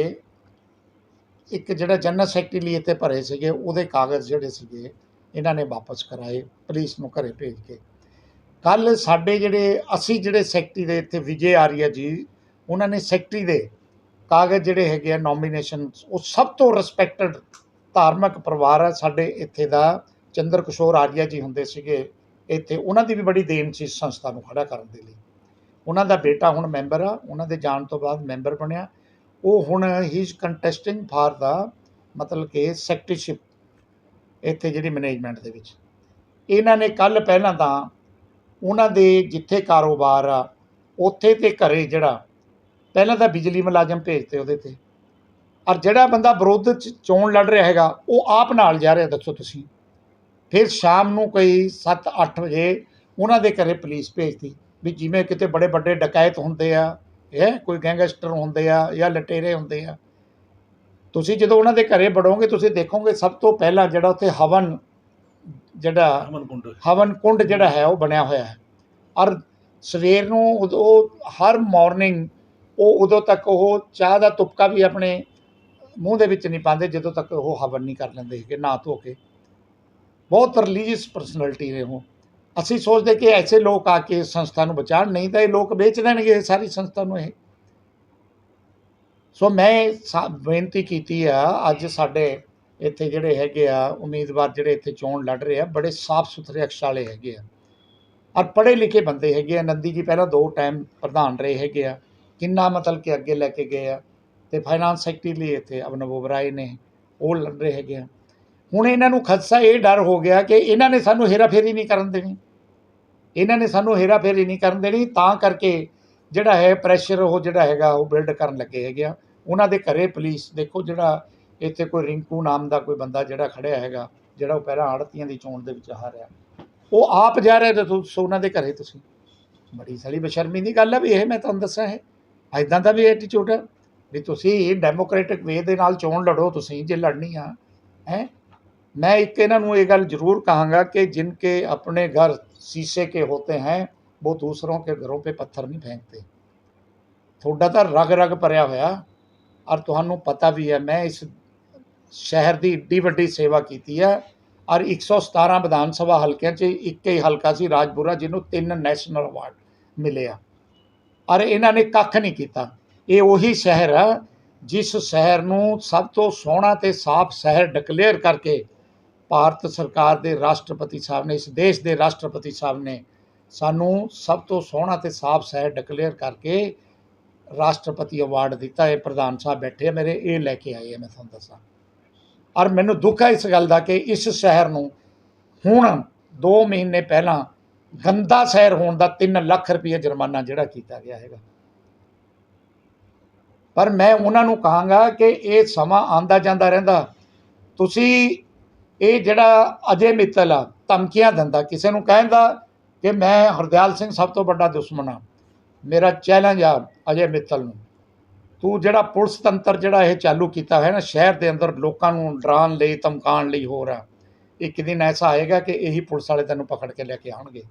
ਇੱਕ ਜਿਹੜਾ ਜਨਰਲ ਸੈਕਟਰੀ ਲਈ ਇੱਥੇ ਭਰੇ ਸੀਗੇ, ਉਹਦੇ ਕਾਗਜ਼ ਜਿਹੜੇ ਸੀਗੇ, ਇਹਨਾਂ ਨੇ ਵਾਪਸ ਕਰਾਏ, ਪੁਲਿਸ ਨੂੰ ਘਰੇ ਭੇਜ ਕੇ। ਕੱਲ ਸਾਡੇ ਜਿਹੜੇ, ਅਸੀਂ ਜਿਹੜੇ ਸੈਕਟਰੀ ਦੇ ਇੱਥੇ ਵਿਜੇ ਆਰੀਆ ਜੀ, ਉਹਨਾਂ ਨੇ ਸੈਕਟਰੀ ਦੇ ਕਾਗਜ਼ ਜਿਹੜੇ ਹੈਗੇ ਆ ਨੋਮੀਨੇਸ਼ਨ ਉਹ ਸਭ ਤੋਂ ਰਿਸਪੈਕਟਡ ਧਾਰਮਿਕ ਪਰਿਵਾਰ ਹੈ ਸਾਡੇ ਇੱਥੇ ਦਾ। ਚੰਦਰ ਕਿਸ਼ੋਰ ਆਰੀਆ ਜੀ ਹੁੰਦੇ ਸੀਗੇ ਇੱਥੇ ਉਹਨਾਂ ਦੀ ਵੀ ਬੜੀ ਦੇਣ ਸੀ ਇਸ ਸੰਸਥਾ ਨੂੰ ਖੜਾ ਕਰਨ ਦੇ ਲਈ। ਉਹਨਾਂ ਦਾ ਬੇਟਾ ਹੁਣ ਮੈਂਬਰ ਆ, ਉਹਨਾਂ ਦੇ ਜਾਣ ਤੋਂ ਬਾਅਦ ਮੈਂਬਰ ਬਣਿਆ। ਉਹ ਹੁਣ ਹੀ ਇਜ਼ ਕੰਟੈਸਟਿੰਗ ਫਾਰ ਦਾ ਮਤਲਬ ਕਿ ਸੈਕਟਰੀਸ਼ਿਪ ਇੱਥੇ ਜਿਹੜੀ ਮੈਨੇਜਮੈਂਟ ਦੇ ਵਿੱਚ। ਇਹਨਾਂ ਨੇ ਕੱਲ ਪਹਿਲਾਂ ਤਾਂ ਉਹਨਾਂ ਦੇ ਜਿੱਥੇ ਕਾਰੋਬਾਰ ਆ, ਉੱਥੇ ਤੇ ਘਰੇ ਜਿਹੜਾ, ਪਹਿਲਾਂ ਤਾਂ ਬਿਜਲੀ ਮੁਲਾਜ਼ਮ ਭੇਜਤੇ ਉਹਦੇ ਤੇ। ਔਰ ਜਿਹੜਾ ਬੰਦਾ ਵਿਰੋਧ ਚ ਚੋਣ ਲੜ ਰਿਹਾ ਹੈਗਾ, ਉਹ ਆਪ ਨਾਲ ਜਾ ਰਿਹਾ, ਦੱਸੋ ਤੁਸੀਂ। ਫਿਰ ਸ਼ਾਮ ਨੂੰ ਕੋਈ 7-8 ਵਜੇ ਉਹਨਾਂ ਦੇ ਘਰੇ ਪੁਲਿਸ ਭੇਜਤੀ ਵੀ ਜਿਵੇਂ ਕਿਤੇ ਬੜੇ ਵੱਡੇ ਡਕੈਤ ਹੁੰਦੇ ਆ ਇਹ ਕੋਈ ਗੈਂਗਸਟਰ ਹੁੰਦੇ ਆ ਜਾਂ ਲਟੇਰੇ ਹੁੰਦੇ ਆ। ਤੁਸੀਂ ਜਦੋਂ ਉਹਨਾਂ ਦੇ ਘਰੇ ਵੜੋਗੇ ਤੁਸੀਂ ਦੇਖੋਗੇ ਸਭ ਤੋਂ ਪਹਿਲਾਂ ਜਿਹੜਾ ਉੱਥੇ ਹਵਨ ਜਿਹੜਾ ਅਮਨ ਕੁੰਡ। ਹਵਨ ਕੁੰਡ ਜਿਹੜਾ ਹੈ ਉਹ ਬਣਿਆ ਹੋਇਆ ਹੈ। ਔਰ ਸਵੇਰ ਨੂੰ ਉਹ ਹਰ ਮਾਰਨਿੰਗ ਉਹ ਉਦੋਂ ਤੱਕ ਉਹ ਚਾਹ ਦਾ ਤੁਪਕਾ ਵੀ ਆਪਣੇ ਮੂੰਹ ਦੇ ਵਿੱਚ ਨਹੀਂ ਪਾਉਂਦੇ ਜਦੋਂ ਤੱਕ ਉਹ ਹਵਨ ਨਹੀਂ ਕਰ ਲੈਂਦੇ ਕਿ ਨਾ ਧੋ ਕੇ। ਬਹੁਤ ਰਿਲੀਜੀਅਸ ਪਰਸਨੈਲਿਟੀ ਨੇ ਉਹ। ਅਸੀਂ ਸੋਚਦੇ ਕਿ ਐਸੇ ਲੋਕ ਆ ਕੇ ਇਸ ਸੰਸਥਾ ਨੂੰ ਬਚਾਉਣ, ਨਹੀਂ ਤਾਂ ਇਹ ਲੋਕ ਵੇਚ ਦੇਣਗੇ ਇਹ ਸਾਰੀ ਸੰਸਥਾ ਨੂੰ ਇਹ। ਸੋ ਮੈਂ ਸਾ- ਬੇਨਤੀ ਕੀਤੀ ਆ, ਅੱਜ ਸਾਡੇ ਇੱਥੇ ਜਿਹੜੇ ਹੈਗੇ ਆ, ਉਮੀਦਵਾਰ ਜਿਹੜੇ ਇੱਥੇ ਚੋਣ ਲੜ ਰਹੇ ਆ, ਬੜੇ ਸਾਫ਼ ਸੁਥਰੇ ਅਕਸ਼ ਵਾਲੇ ਹੈਗੇ ਆ। ਔਰ ਪੜ੍ਹੇ ਲਿਖੇ ਬੰਦੇ ਹੈਗੇ ਆ। ਨੰਦੀ ਜੀ ਪਹਿਲਾਂ ਦੋ ਟਾਈਮ ਪ੍ਰਧਾਨ ਰਹੇ ਹੈਗੇ ਆ। ਕਿੰਨਾ ਮਤਲਬ ਕਿ ਅੱਗੇ ਲੈ ਕੇ ਗਏ ਆ। ਤੇ ਫਾਈਨਾਂਸ ਸੈਕਟਰੀ ਲਈ ਇੱਥੇ ਅਬਨਵ ਬਰਾਏ ਨੇ, ਉਹ ਲੜ ਰਹੇ ਹੈਗੇ ਆ। ਹੁਣ ਇਹਨਾਂ ਨੂੰ ਖਦਸ਼ਾ ਇਹ ਡਰ ਹੋ ਗਿਆ ਕਿ ਇਹਨਾਂ ਨੇ ਸਾਨੂੰ ਹੇਰਾਫੇਰੀ ਨਹੀਂ ਕਰਨ ਦੇਣੀ। ਇਹਨਾਂ ਨੇ ਸਾਨੂੰ ਹੇਰਾਫੇਰੀ ਨਹੀਂ ਕਰਨ ਦੇਣੀ, ਤਾਂ ਕਰਕੇ ਜਿਹੜਾ ਹੈ ਪ੍ਰੈਸ਼ਰ ਉਹ ਜਿਹੜਾ ਹੈਗਾ ਉਹ ਬਿਲਡ ਕਰਨ ਲੱਗੇ ਹੈਗੇ ਆ। ਉਹਨਾਂ ਦੇ ਘਰੇ ਪੁਲਿਸ ਦੇਖੋ ਜਿਹੜਾ ਇੱਥੇ ਕੋਈ ਰਿੰਕੂ ਨਾਮ ਦਾ ਕੋਈ ਬੰਦਾ ਜਿਹੜਾ ਖੜਿਆ ਹੈਗਾ, ਜਿਹੜਾ ਉਹ ਪਹਿਲਾਂ ਆੜਤੀਆਂ ਦੀ ਚੋਣ ਦੇ ਵਿੱਚ ਹਾਰਿਆ ਉਹ ਆਪ ਜਾ ਰਿਹਾ ਤੇ ਤੁਸੀਂ ਉਹਨਾਂ ਦੇ ਘਰੇ ਤੁਸੀਂ। ਬੜੀ ਸਾਲੀ ਬਸ਼ਰਮੀ ਦੀ ਗੱਲ ਹੈ ਵੀ ਇਹ, ਮੈਂ ਤੁਹਾਨੂੰ ਦੱਸਾਂ ਹੈ ਐਦਾਂ ਦਾ ਵੀ ਐਟੀਟਿਊਡ ਹੈ ਵੀ ਤੁਸੀਂ ਡੈਮੋਕ੍ਰੈਟਿਕ ਵੇ ਦੇ ਨਾਲ ਚੋਣ ਲੜੋ, ਤੁਸੀਂ ਜੇ ਲੜਨੀ ਆ, ਹੈ? मैं एक ਇਹਨਾਂ ਨੂੰ ਇਹ ਗੱਲ ਜ਼ਰੂਰ ਕਹਾਂਗਾ ਕਿ जिनके अपने घर शीशे के होते हैं वो दूसरों के घरों पे पत्थर नहीं फेंकते ਤੁਹਾਡਾ ਤਾਂ ਰਗ ਰਗ ਭਰਿਆ ਹੋਇਆ ਔਰ ਤੁਹਾਨੂੰ ਪਤਾ ਵੀ ਹੈ ਮੈਂ ਇਸ ਸ਼ਹਿਰ ਦੀ ਏਡੀ ਵੱਡੀ ਸੇਵਾ ਕੀਤੀ ਹੈ ਔਰ 117 ਵਿਧਾਨ ਸਭਾ ਹਲਕਿਆਂ 'ਚ ਇੱਕ ਹੀ ਹਲਕਾ ਸੀ ਰਾਜਪੁਰਾ ਜਿਹਨੂੰ ਤਿੰਨ ਨੈਸ਼ਨਲ ਅਵਾਰਡ ਮਿਲੇ ਆ ਔਰ ਇਹਨਾਂ ਨੇ ਕੱਖ ਨਹੀਂ ਕੀਤਾ ਇਹ ਉਹੀ ਸ਼ਹਿਰ ਆ ਜਿਸ ਸ਼ਹਿਰ ਨੂੰ ਸਭ ਤੋਂ ਸੋਹਣਾ ਤੇ ਸਾਫ਼ ਸ਼ਹਿਰ ਡਿਕਲੇਅਰ ਕਰਕੇ ਭਾਰਤ ਸਰਕਾਰ ਦੇ ਰਾਸ਼ਟਰਪਤੀ ਸਾਹਿਬ ਨੇ, ਇਸ ਦੇਸ਼ ਦੇ ਰਾਸ਼ਟਰਪਤੀ ਸਾਹਿਬ ਨੇ ਸਾਨੂੰ ਸਭ ਤੋਂ ਸੋਹਣਾ ਤੇ ਸਾਫ਼ ਸ਼ਹਿਰ ਡਿਕਲੇਅਰ ਕਰਕੇ ਰਾਸ਼ਟਰਪਤੀ ਅਵਾਰਡ ਦਿੱਤਾ। ਹੈ ਪ੍ਰਧਾਨ ਸਾਹਿਬ ਬੈਠੇ ਆ ਮੇਰੇ, ਇਹ ਲੈ ਕੇ ਆਏ ਆ, ਮੈਂ ਤੁਹਾਨੂੰ ਦੱਸਾਂ। ਔਰ ਮੈਨੂੰ ਦੁੱਖ ਹੈ ਇਸ ਗੱਲ ਦਾ ਕਿ ਇਸ ਸ਼ਹਿਰ ਨੂੰ ਹੁਣ 2 ਮਹੀਨੇ ਪਹਿਲਾਂ ਗੰਦਾ ਸ਼ਹਿਰ ਹੋਣ ਦਾ 3 ਲੱਖ ਰੁਪਏ ਜੁਰਮਾਨਾ ਜਿਹੜਾ ਕੀਤਾ ਗਿਆ ਹੈਗਾ। ਪਰ ਮੈਂ ਉਹਨਾਂ ਨੂੰ ਕਹਾਂਗਾ ਕਿ ਇਹ ਸਮਾਂ ਆਂਦਾ ਜਾਂਦਾ ਰਹਿੰਦਾ। ਤੁਸੀਂ ਇਹ ਜਿਹੜਾ ਅਜੇ ਮਿੱਤਲ ਆ, ਧਮਕੀਆਂ ਦਿੰਦਾ, ਕਿਸੇ ਨੂੰ ਕਹਿੰਦਾ ਕਿ ਮੈਂ ਹਰਦਿਆਲ ਸਿੰਘ ਸਭ ਤੋਂ ਵੱਡਾ ਦੁਸ਼ਮਣ ਆ। ਮੇਰਾ ਚੈਲੰਜ ਆ ਅਜੇ ਮਿੱਤਲ ਨੂੰ। ਤੂੰ ਜਿਹੜਾ ਪੁਲਿਸ ਤੰਤਰ ਜਿਹੜਾ ਇਹ ਚਾਲੂ ਕੀਤਾ ਹੋਇਆ ਨਾ, ਸ਼ਹਿਰ ਦੇ ਅੰਦਰ ਲੋਕਾਂ ਨੂੰ ਡਰਾਉਣ ਲਈ, ਧਮਕਾਉਣ ਲਈ ਹੋ ਰਿਹਾ ਇੱਕ ਦਿਨ ਐਸਾ ਆਏਗਾ ਕਿ ਇਹੀ ਪੁਲਿਸ ਵਾਲੇ ਤੈਨੂੰ ਪਕੜ ਕੇ ਲੈ ਕੇ ਆਉਣਗੇ।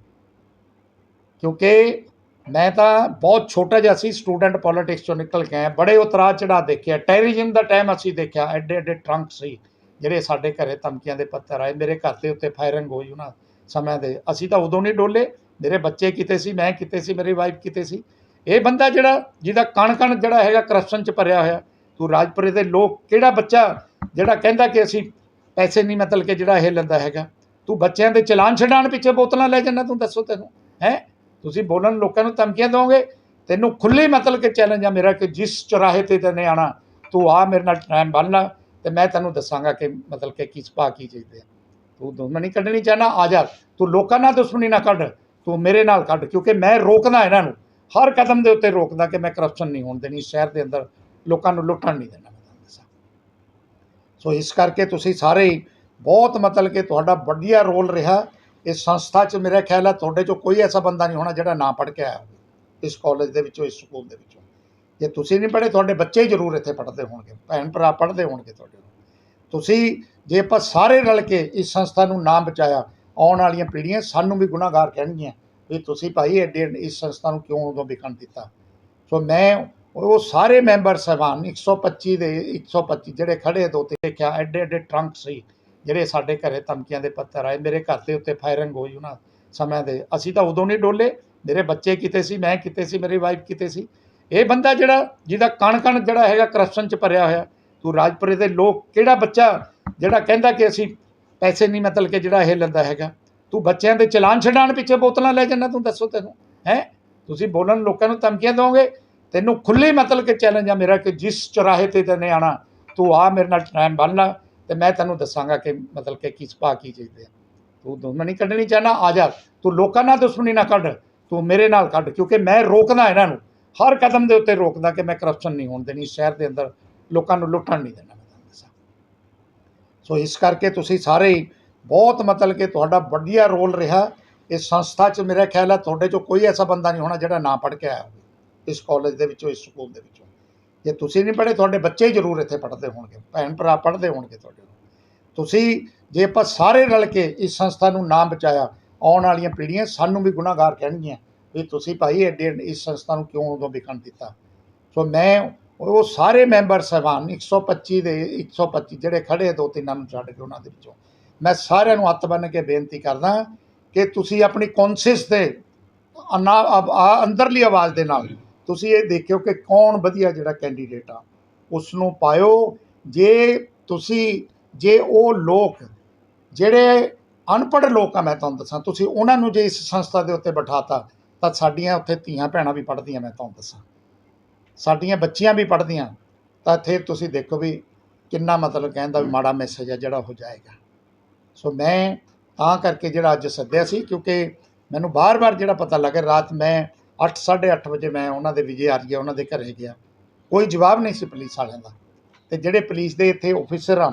ਕਿਉਂਕਿ ਮੈਂ ਤਾਂ ਬਹੁਤ ਛੋਟਾ ਜਿਹਾ ਸੀ, ਸਟੂਡੈਂਟ ਪੋਲਿਟਿਕਸ ਚੋਂ ਨਿਕਲ ਕੇ ਆਇਆ, ਬੜੇ ਉਤਰਾਅ ਚੜਾ ਦੇਖਿਆ ਟੈਰਰਿਜ਼ਮ ਦਾ ਟਾਈਮ ਅਸੀਂ ਦੇਖਿਆ ਐਡੇ ਐਡੇ ਟਰੰਕ ਸੀ। ਜਿਹੜੇ ਸਾਡੇ ਘਰੇ ਧਮਕੀਆਂ ਦੇ ਪੱਤਰ ਆਏ, ਮੇਰੇ ਘਰ ਦੇ ਉੱਤੇ ਫਾਇਰਿੰਗ ਹੋਈ ਉਹਨਾਂ ਸਮਿਆਂ ਦੇ। ਅਸੀਂ ਤਾਂ ਉਦੋਂ ਨਹੀਂ ਡੋਲੇ। ਮੇਰੇ ਬੱਚੇ ਕਿਤੇ ਸੀ, ਮੈਂ ਕਿਤੇ ਸੀ, ਮੇਰੀ ਵਾਈਫ ਕਿਤੇ ਸੀ। ਇਹ ਬੰਦਾ ਜਿਹੜਾ, ਜਿਹਦਾ ਕਣ ਕਣ ਜਿਹੜਾ ਹੈਗਾ ਕਰਪਸ਼ਨ ਚ ਭਰਿਆ ਹੋਇਆ। ਤੂੰ ਰਾਜਪੁਰੇ ਦੇ ਲੋਕ ਕਿਹੜਾ ਬੱਚਾ ਜਿਹੜਾ ਕਹਿੰਦਾ ਕਿ ਅਸੀਂ ਪੈਸੇ ਨਹੀਂ ਮਤਲਬ ਕਿ ਜਿਹੜਾ ਇਹ ਲੈਂਦਾ ਹੈਗਾ? ਤੂੰ ਬੱਚਿਆਂ ਦੇ ਚਲਾਨ ਛਡਾਣ ਪਿੱਛੇ ਬੋਤਲਾਂ ਲੈ ਜਾਂਦਾ ਤੂੰ ਦੱਸੋ ਤੈਨੂੰ, ਹੈ? ਤੁਸੀਂ ਬੋਲਣ ਲੋਕਾਂ ਨੂੰ ਧਮਕੀਆਂ ਦੋਗੇ ਤੈਨੂੰ ਖੁੱਲੀ ਮਤਲਬ ਕਿ ਚੈਲੰਜ ਆ ਮੇਰਾ ਕਿ ਜਿਸ ਚੁਰਾਹੇ ਤੇ ਤੈਨੇ ਆਣਾ ਤੂੰ ਆ ਮੇਰੇ ਨਾਲ ਟਾਈਮ ਬੰਨ ਲਾ। ਤੇ ਮੈਂ ਤੈਨੂੰ ਦੱਸਾਂਗਾ ਕਿ ਮਤਲਬ ਕਿ ਕੀ ਪਾ ਕੀ ਚਾਹੀਦੇ ਆ। ਤੂੰ ਦੁਸ਼ਮਣੀ ਕੱਢਣੀ ਚਾਹਨਾ, ਆ ਜਾ। ਤੂੰ ਲੋਕਾਂ ਨਾਲ ਦੁਸ਼ਮਣੀ ਨਾ ਕੱਢ। ਤੂੰ ਮੇਰੇ ਨਾਲ ਕੱਢ, ਕਿਉਂਕਿ ਮੈਂ ਰੋਕਦਾ ਇਹਨਾਂ ਨੂੰ। ਹਰ ਕਦਮ ਦੇ ਉੱਤੇ ਰੋਕਦਾ ਕਿ ਮੈਂ ਕਰਪਸ਼ਨ ਨਹੀਂ ਹੋਣ ਦੇਣੀ, ਸ਼ਹਿਰ ਦੇ ਅੰਦਰ ਲੋਕਾਂ ਨੂੰ ਲੁੱਟਣ ਨਹੀਂ ਦੇਣਾ। ਮੈਂ ਤੁਹਾਨੂੰ ਦੱਸਾਂ ਸੋ ਇਸ ਕਰਕੇ ਤੁਸੀਂ ਸਾਰੇ ਹੀ ਬਹੁਤ ਮਤਲਬ ਕਿ ਤੁਹਾਡਾ ਵਧੀਆ ਰੋਲ ਰਿਹਾ। ਇਸ ਸੰਸਥਾ 'ਚ ਮੇਰਾ ਖਿਆਲ ਹੈ ਤੁਹਾਡੇ 'ਚੋਂ ਕੋਈ ਐਸਾ ਬੰਦਾ ਨਹੀਂ ਹੋਣਾ ਜਿਹੜਾ ਨਾ ਪੜ੍ਹ ਕੇ ਆਇਆ ਹੋਵੇ। ਇਸ ਕਾਲਜ ਦੇ ਵਿੱਚੋਂ, ਇਸ ਸਕੂਲ ਦੇ ਵਿੱਚੋਂ। ਜੇ ਤੁਸੀਂ ਨਹੀਂ ਪੜ੍ਹੇ, ਤੁਹਾਡੇ ਬੱਚੇ ਜ਼ਰੂਰ ਇੱਥੇ ਪੜ੍ਹਦੇ ਹੋਣਗੇ, ਭੈਣ ਭਰਾ ਪੜ੍ਹਦੇ ਹੋਣਗੇ ਤੁਹਾਡੇ ਤੁਸੀਂ ਜੇ ਆਪਾਂ ਸਾਰੇ ਰਲ ਕੇ ਇਸ ਸੰਸਥਾ ਨੂੰ ਨਾਮ ਬਚਾਇਆ, ਆਉਣ ਵਾਲੀਆਂ ਪੀੜ੍ਹੀਆਂ ਸਾਨੂੰ ਵੀ ਗੁਨਾਹਗਾਰ ਕਹਿਣਗੀਆਂ ਵੀ ਤੁਸੀਂ ਭਾਈ ਐਡੇ ਇਸ ਸੰਸਥਾ ਨੂੰ ਕਿਉਂ ਉਦੋਂ ਵਿਕਣ ਦਿੱਤਾ? ਸੋ ਮੈਂ ਉਹ ਸਾਰੇ ਮੈਂਬਰ ਸਾਹਿਬਾਨ 125 ਦੇ 125 ਜਿਹੜੇ ਖੜੇ ਦੋ ਤੇ ਦੇਖਿਆ, ਐਡੇ ਐਡੇ ਟਰੰਕ ਸੀ, ਜਿਹੜੇ ਸਾਡੇ ਘਰੇ ਧਮਕੀਆਂ ਦੇ ਪੱਤਰ ਆਏ, ਮੇਰੇ ਘਰ ਦੇ ਉੱਤੇ ਫਾਇਰਿੰਗ ਹੋਈ ਉਹਨਾਂ ਸਮਿਆਂ ਦੇ। ਅਸੀਂ ਤਾਂ ਉਦੋਂ ਨਹੀਂ ਡੋਲੇ, ਮੇਰੇ ਬੱਚੇ ਕਿਤੇ ਸੀ, ਮੈਂ ਕਿਤੇ ਸੀ, ਮੇਰੀ ਵਾਈਫ ਕਿਤੇ ਸੀ। ਇਹ ਬੰਦਾ ਜਿਹੜਾ, ਜਿਹਦਾ ਕਣ ਕਣ ਜਿਹੜਾ ਹੈਗਾ ਕਰਪਸ਼ਨ ਚ ਭਰਿਆ ਹੋਇਆ, ਤੂੰ ਰਾਜਪੁਰੇ ਦੇ ਲੋਕ ਕਿਹੜਾ ਬੱਚਾ ਜਿਹੜਾ ਕਹਿੰਦਾ ਕਿ ਅਸੀਂ ਪੈਸੇ ਨਹੀਂ ਮਤਲਬ ਕਿ ਜਿਹੜਾ ਇਹ ਲੈਂਦਾ ਹੈਗਾ? ਤੂੰ ਬੱਚਿਆਂ ਦੇ ਚਲਾਨ ਛਡਾਣ ਪਿੱਛੇ ਬੋਤਲਾਂ ਲੈ ਜਾਂਦਾ, ਤੂੰ ਦੱਸੋ ਤੈਨੂੰ, ਹੈ? ਤੁਸੀਂ ਬੋਲਣ ਲੋਕਾਂ ਨੂੰ ਧਮਕੀਆਂ ਦੋਗੇ ਤੈਨੂੰ ਖੁੱਲੀ ਮਤਲਬ ਕਿ ਚੈਲੰਜ ਆ ਮੇਰਾ ਕਿ ਜਿਸ ਚੁਰਾਹੇ ਤੇ ਤੈਨੇ ਆਣਾ ਤੂੰ ਆ ਮੇਰੇ ਨਾਲ ਟਾਈਮ ਬੰਨਣਾ ਤੇ ਮੈਂ ਤੈਨੂੰ ਦੱਸਾਂਗਾ ਕਿ ਮਤਲਬ ਕਿ ਕੀ ਪਾ ਕੀ ਚਾਹੀਦੇ ਆ। ਤੂੰ ਦੁਸ਼ਮਣੀ ਕੱਢਣੀ ਚਾਹਨਾ, ਆ ਜਾ, ਤੂੰ ਲੋਕਾਂ ਨਾਲ ਦੁਸ਼ਮਣੀ ਨਾ ਕੱਢ, ਤੂੰ ਮੇਰੇ ਨਾਲ ਕੱਢ, ਕਿਉਂਕਿ ਮੈਂ ਰੋਕਦਾ ਇਹਨਾਂ ਨੂੰ। ਹਰ ਕਦਮ ਦੇ ਉੱਤੇ ਰੋਕਦਾ ਕਿ ਮੈਂ ਕਰਪਸ਼ਨ ਨਹੀਂ ਹੋਣ ਦੇਣੀ, ਸ਼ਹਿਰ ਦੇ ਅੰਦਰ ਲੋਕਾਂ ਨੂੰ ਲੁੱਟਣ ਨਹੀਂ ਦੇਣਾ ਮੈਂ ਦੱਸਾਂ। ਸੋ ਇਸ ਕਰਕੇ ਤੁਸੀਂ ਸਾਰੇ ਹੀ ਬਹੁਤ ਮਤਲਬ ਕਿ ਤੁਹਾਡਾ ਵਧੀਆ ਰੋਲ ਰਿਹਾ। ਇਸ ਸੰਸਥਾ 'ਚ ਮੇਰਾ ਖਿਆਲ ਹੈ ਤੁਹਾਡੇ 'ਚੋਂ ਕੋਈ ਐਸਾ ਬੰਦਾ ਨਹੀਂ ਹੋਣਾ ਜਿਹੜਾ ਨਾ ਪੜ੍ਹ ਕੇ ਆਇਆ ਹੋਵੇ, ਇਸ ਕਾਲਜ ਦੇ ਵਿੱਚੋਂ, ਇਸ ਸਕੂਲ ਦੇ ਵਿੱਚੋਂ। ਜੇ ਤੁਸੀਂ ਨਹੀਂ ਪੜ੍ਹੇ, ਤੁਹਾਡੇ ਬੱਚੇ ਜ਼ਰੂਰ ਇੱਥੇ ਪੜ੍ਹਦੇ ਹੋਣਗੇ, ਭੈਣ ਭਰਾ ਪੜ੍ਹਦੇ ਹੋਣਗੇ ਤੁਹਾਡੇ ਤੁਸੀਂ ਜੇ ਆਪਾਂ ਸਾਰੇ ਰਲ ਕੇ ਇਸ ਸੰਸਥਾ ਨੂੰ ਨਾਮ ਬਚਾਇਆ, ਆਉਣ ਵਾਲੀਆਂ ਪੀੜ੍ਹੀਆਂ ਸਾਨੂੰ ਵੀ ਗੁਨਾਹਗਾਰ ਕਹਿਣਗੀਆਂ ਵੀ ਤੁਸੀਂ ਭਾਈ ਐਡੇ ਇਸ ਸੰਸਥਾ ਨੂੰ ਕਿਉਂ ਉਦੋਂ ਵਿਕਣ ਦਿੱਤਾ? ਸੋ ਮੈਂ ਉਹ ਸਾਰੇ ਮੈਂਬਰ ਸਾਹਿਬਾਨ 125 ਦੇ 125 ਜਿਹੜੇ ਖੜੇ ਦੋ ਤਿੰਨਾਂ ਨੂੰ ਛੱਡ ਕੇ ਉਹਨਾਂ ਦੇ ਵਿੱਚੋਂ, ਮੈਂ ਸਾਰਿਆਂ ਨੂੰ ਹੱਥ ਬੰਨ੍ਹ ਕੇ ਬੇਨਤੀ ਕਰਦਾ ਕਿ ਤੁਸੀਂ ਆਪਣੀ ਕੌਨਸ਼ੀਅਸ ਤੇ ਅਨਾ ਅੰਦਰਲੀ ਆਵਾਜ਼ ਦੇ ਨਾਲ ਤੁਸੀਂ ਇਹ ਦੇਖਿਓ ਕਿ ਕੌਣ ਵਧੀਆ ਜਿਹੜਾ ਕੈਂਡੀਡੇਟ ਆ ਉਸ ਨੂੰ ਪਾਇਓ। ਜੇ ਤੁਸੀਂ, ਜੇ ਉਹ ਲੋਕ, ਜਿਹੜੇ ਅਨਪੜ੍ਹ ਲੋਕ ਆ, ਮੈਂ ਤੁਹਾਨੂੰ ਦੱਸਾਂ, ਤੁਸੀਂ ਉਹਨਾਂ ਨੂੰ ਜੇ ਇਸ ਸੰਸਥਾ ਦੇ ਉੱਤੇ ਬਿਠਾਤਾ ਤਾਂ ਸਾਡੀਆਂ ਉੱਥੇ ਧੀਆਂ ਭੈਣਾਂ ਵੀ ਪੜ੍ਹਦੀਆਂ, ਮੈਂ ਤੁਹਾਨੂੰ ਦੱਸਾਂ। ਸਾਡੀਆਂ ਬੱਚੀਆਂ ਵੀ ਪੜ੍ਹਦੀਆਂ, ਤਾਂ ਇੱਥੇ ਤੁਸੀਂ ਦੇਖੋ ਵੀ ਕਿੰਨਾ ਮਤਲਬ ਕਹਿੰਦਾ ਵੀ ਮਾੜਾ ਮੈਸੇਜ ਆ ਜਿਹੜਾ ਹੋ ਜਾਏਗਾ। ਸੋ ਮੈਂ ਤਾਂ ਕਰਕੇ ਜਿਹੜਾ ਅੱਜ ਸੱਦਿਆ ਸੀ, ਕਿਉਂਕਿ ਮੈਨੂੰ ਬਾਰ-ਬਾਰ ਜਿਹੜਾ ਪਤਾ ਲੱਗਾ ਰਾਤ ਮੈਂ 8:30 ਵਜੇ ਮੈਂ ਉਹਨਾਂ ਦੇ ਵਿਜੇ ਆਰੀਆ ਉਹਨਾਂ ਦੇ ਘਰੇ ਗਿਆ। ਕੋਈ ਜਵਾਬ ਨਹੀਂ ਸੀ ਪੁਲਿਸ ਵਾਲਿਆਂ ਦਾ। ਤੇ ਜਿਹੜੇ ਪੁਲਿਸ ਦੇ ਇੱਥੇ ਆਫੀਸਰ ਆ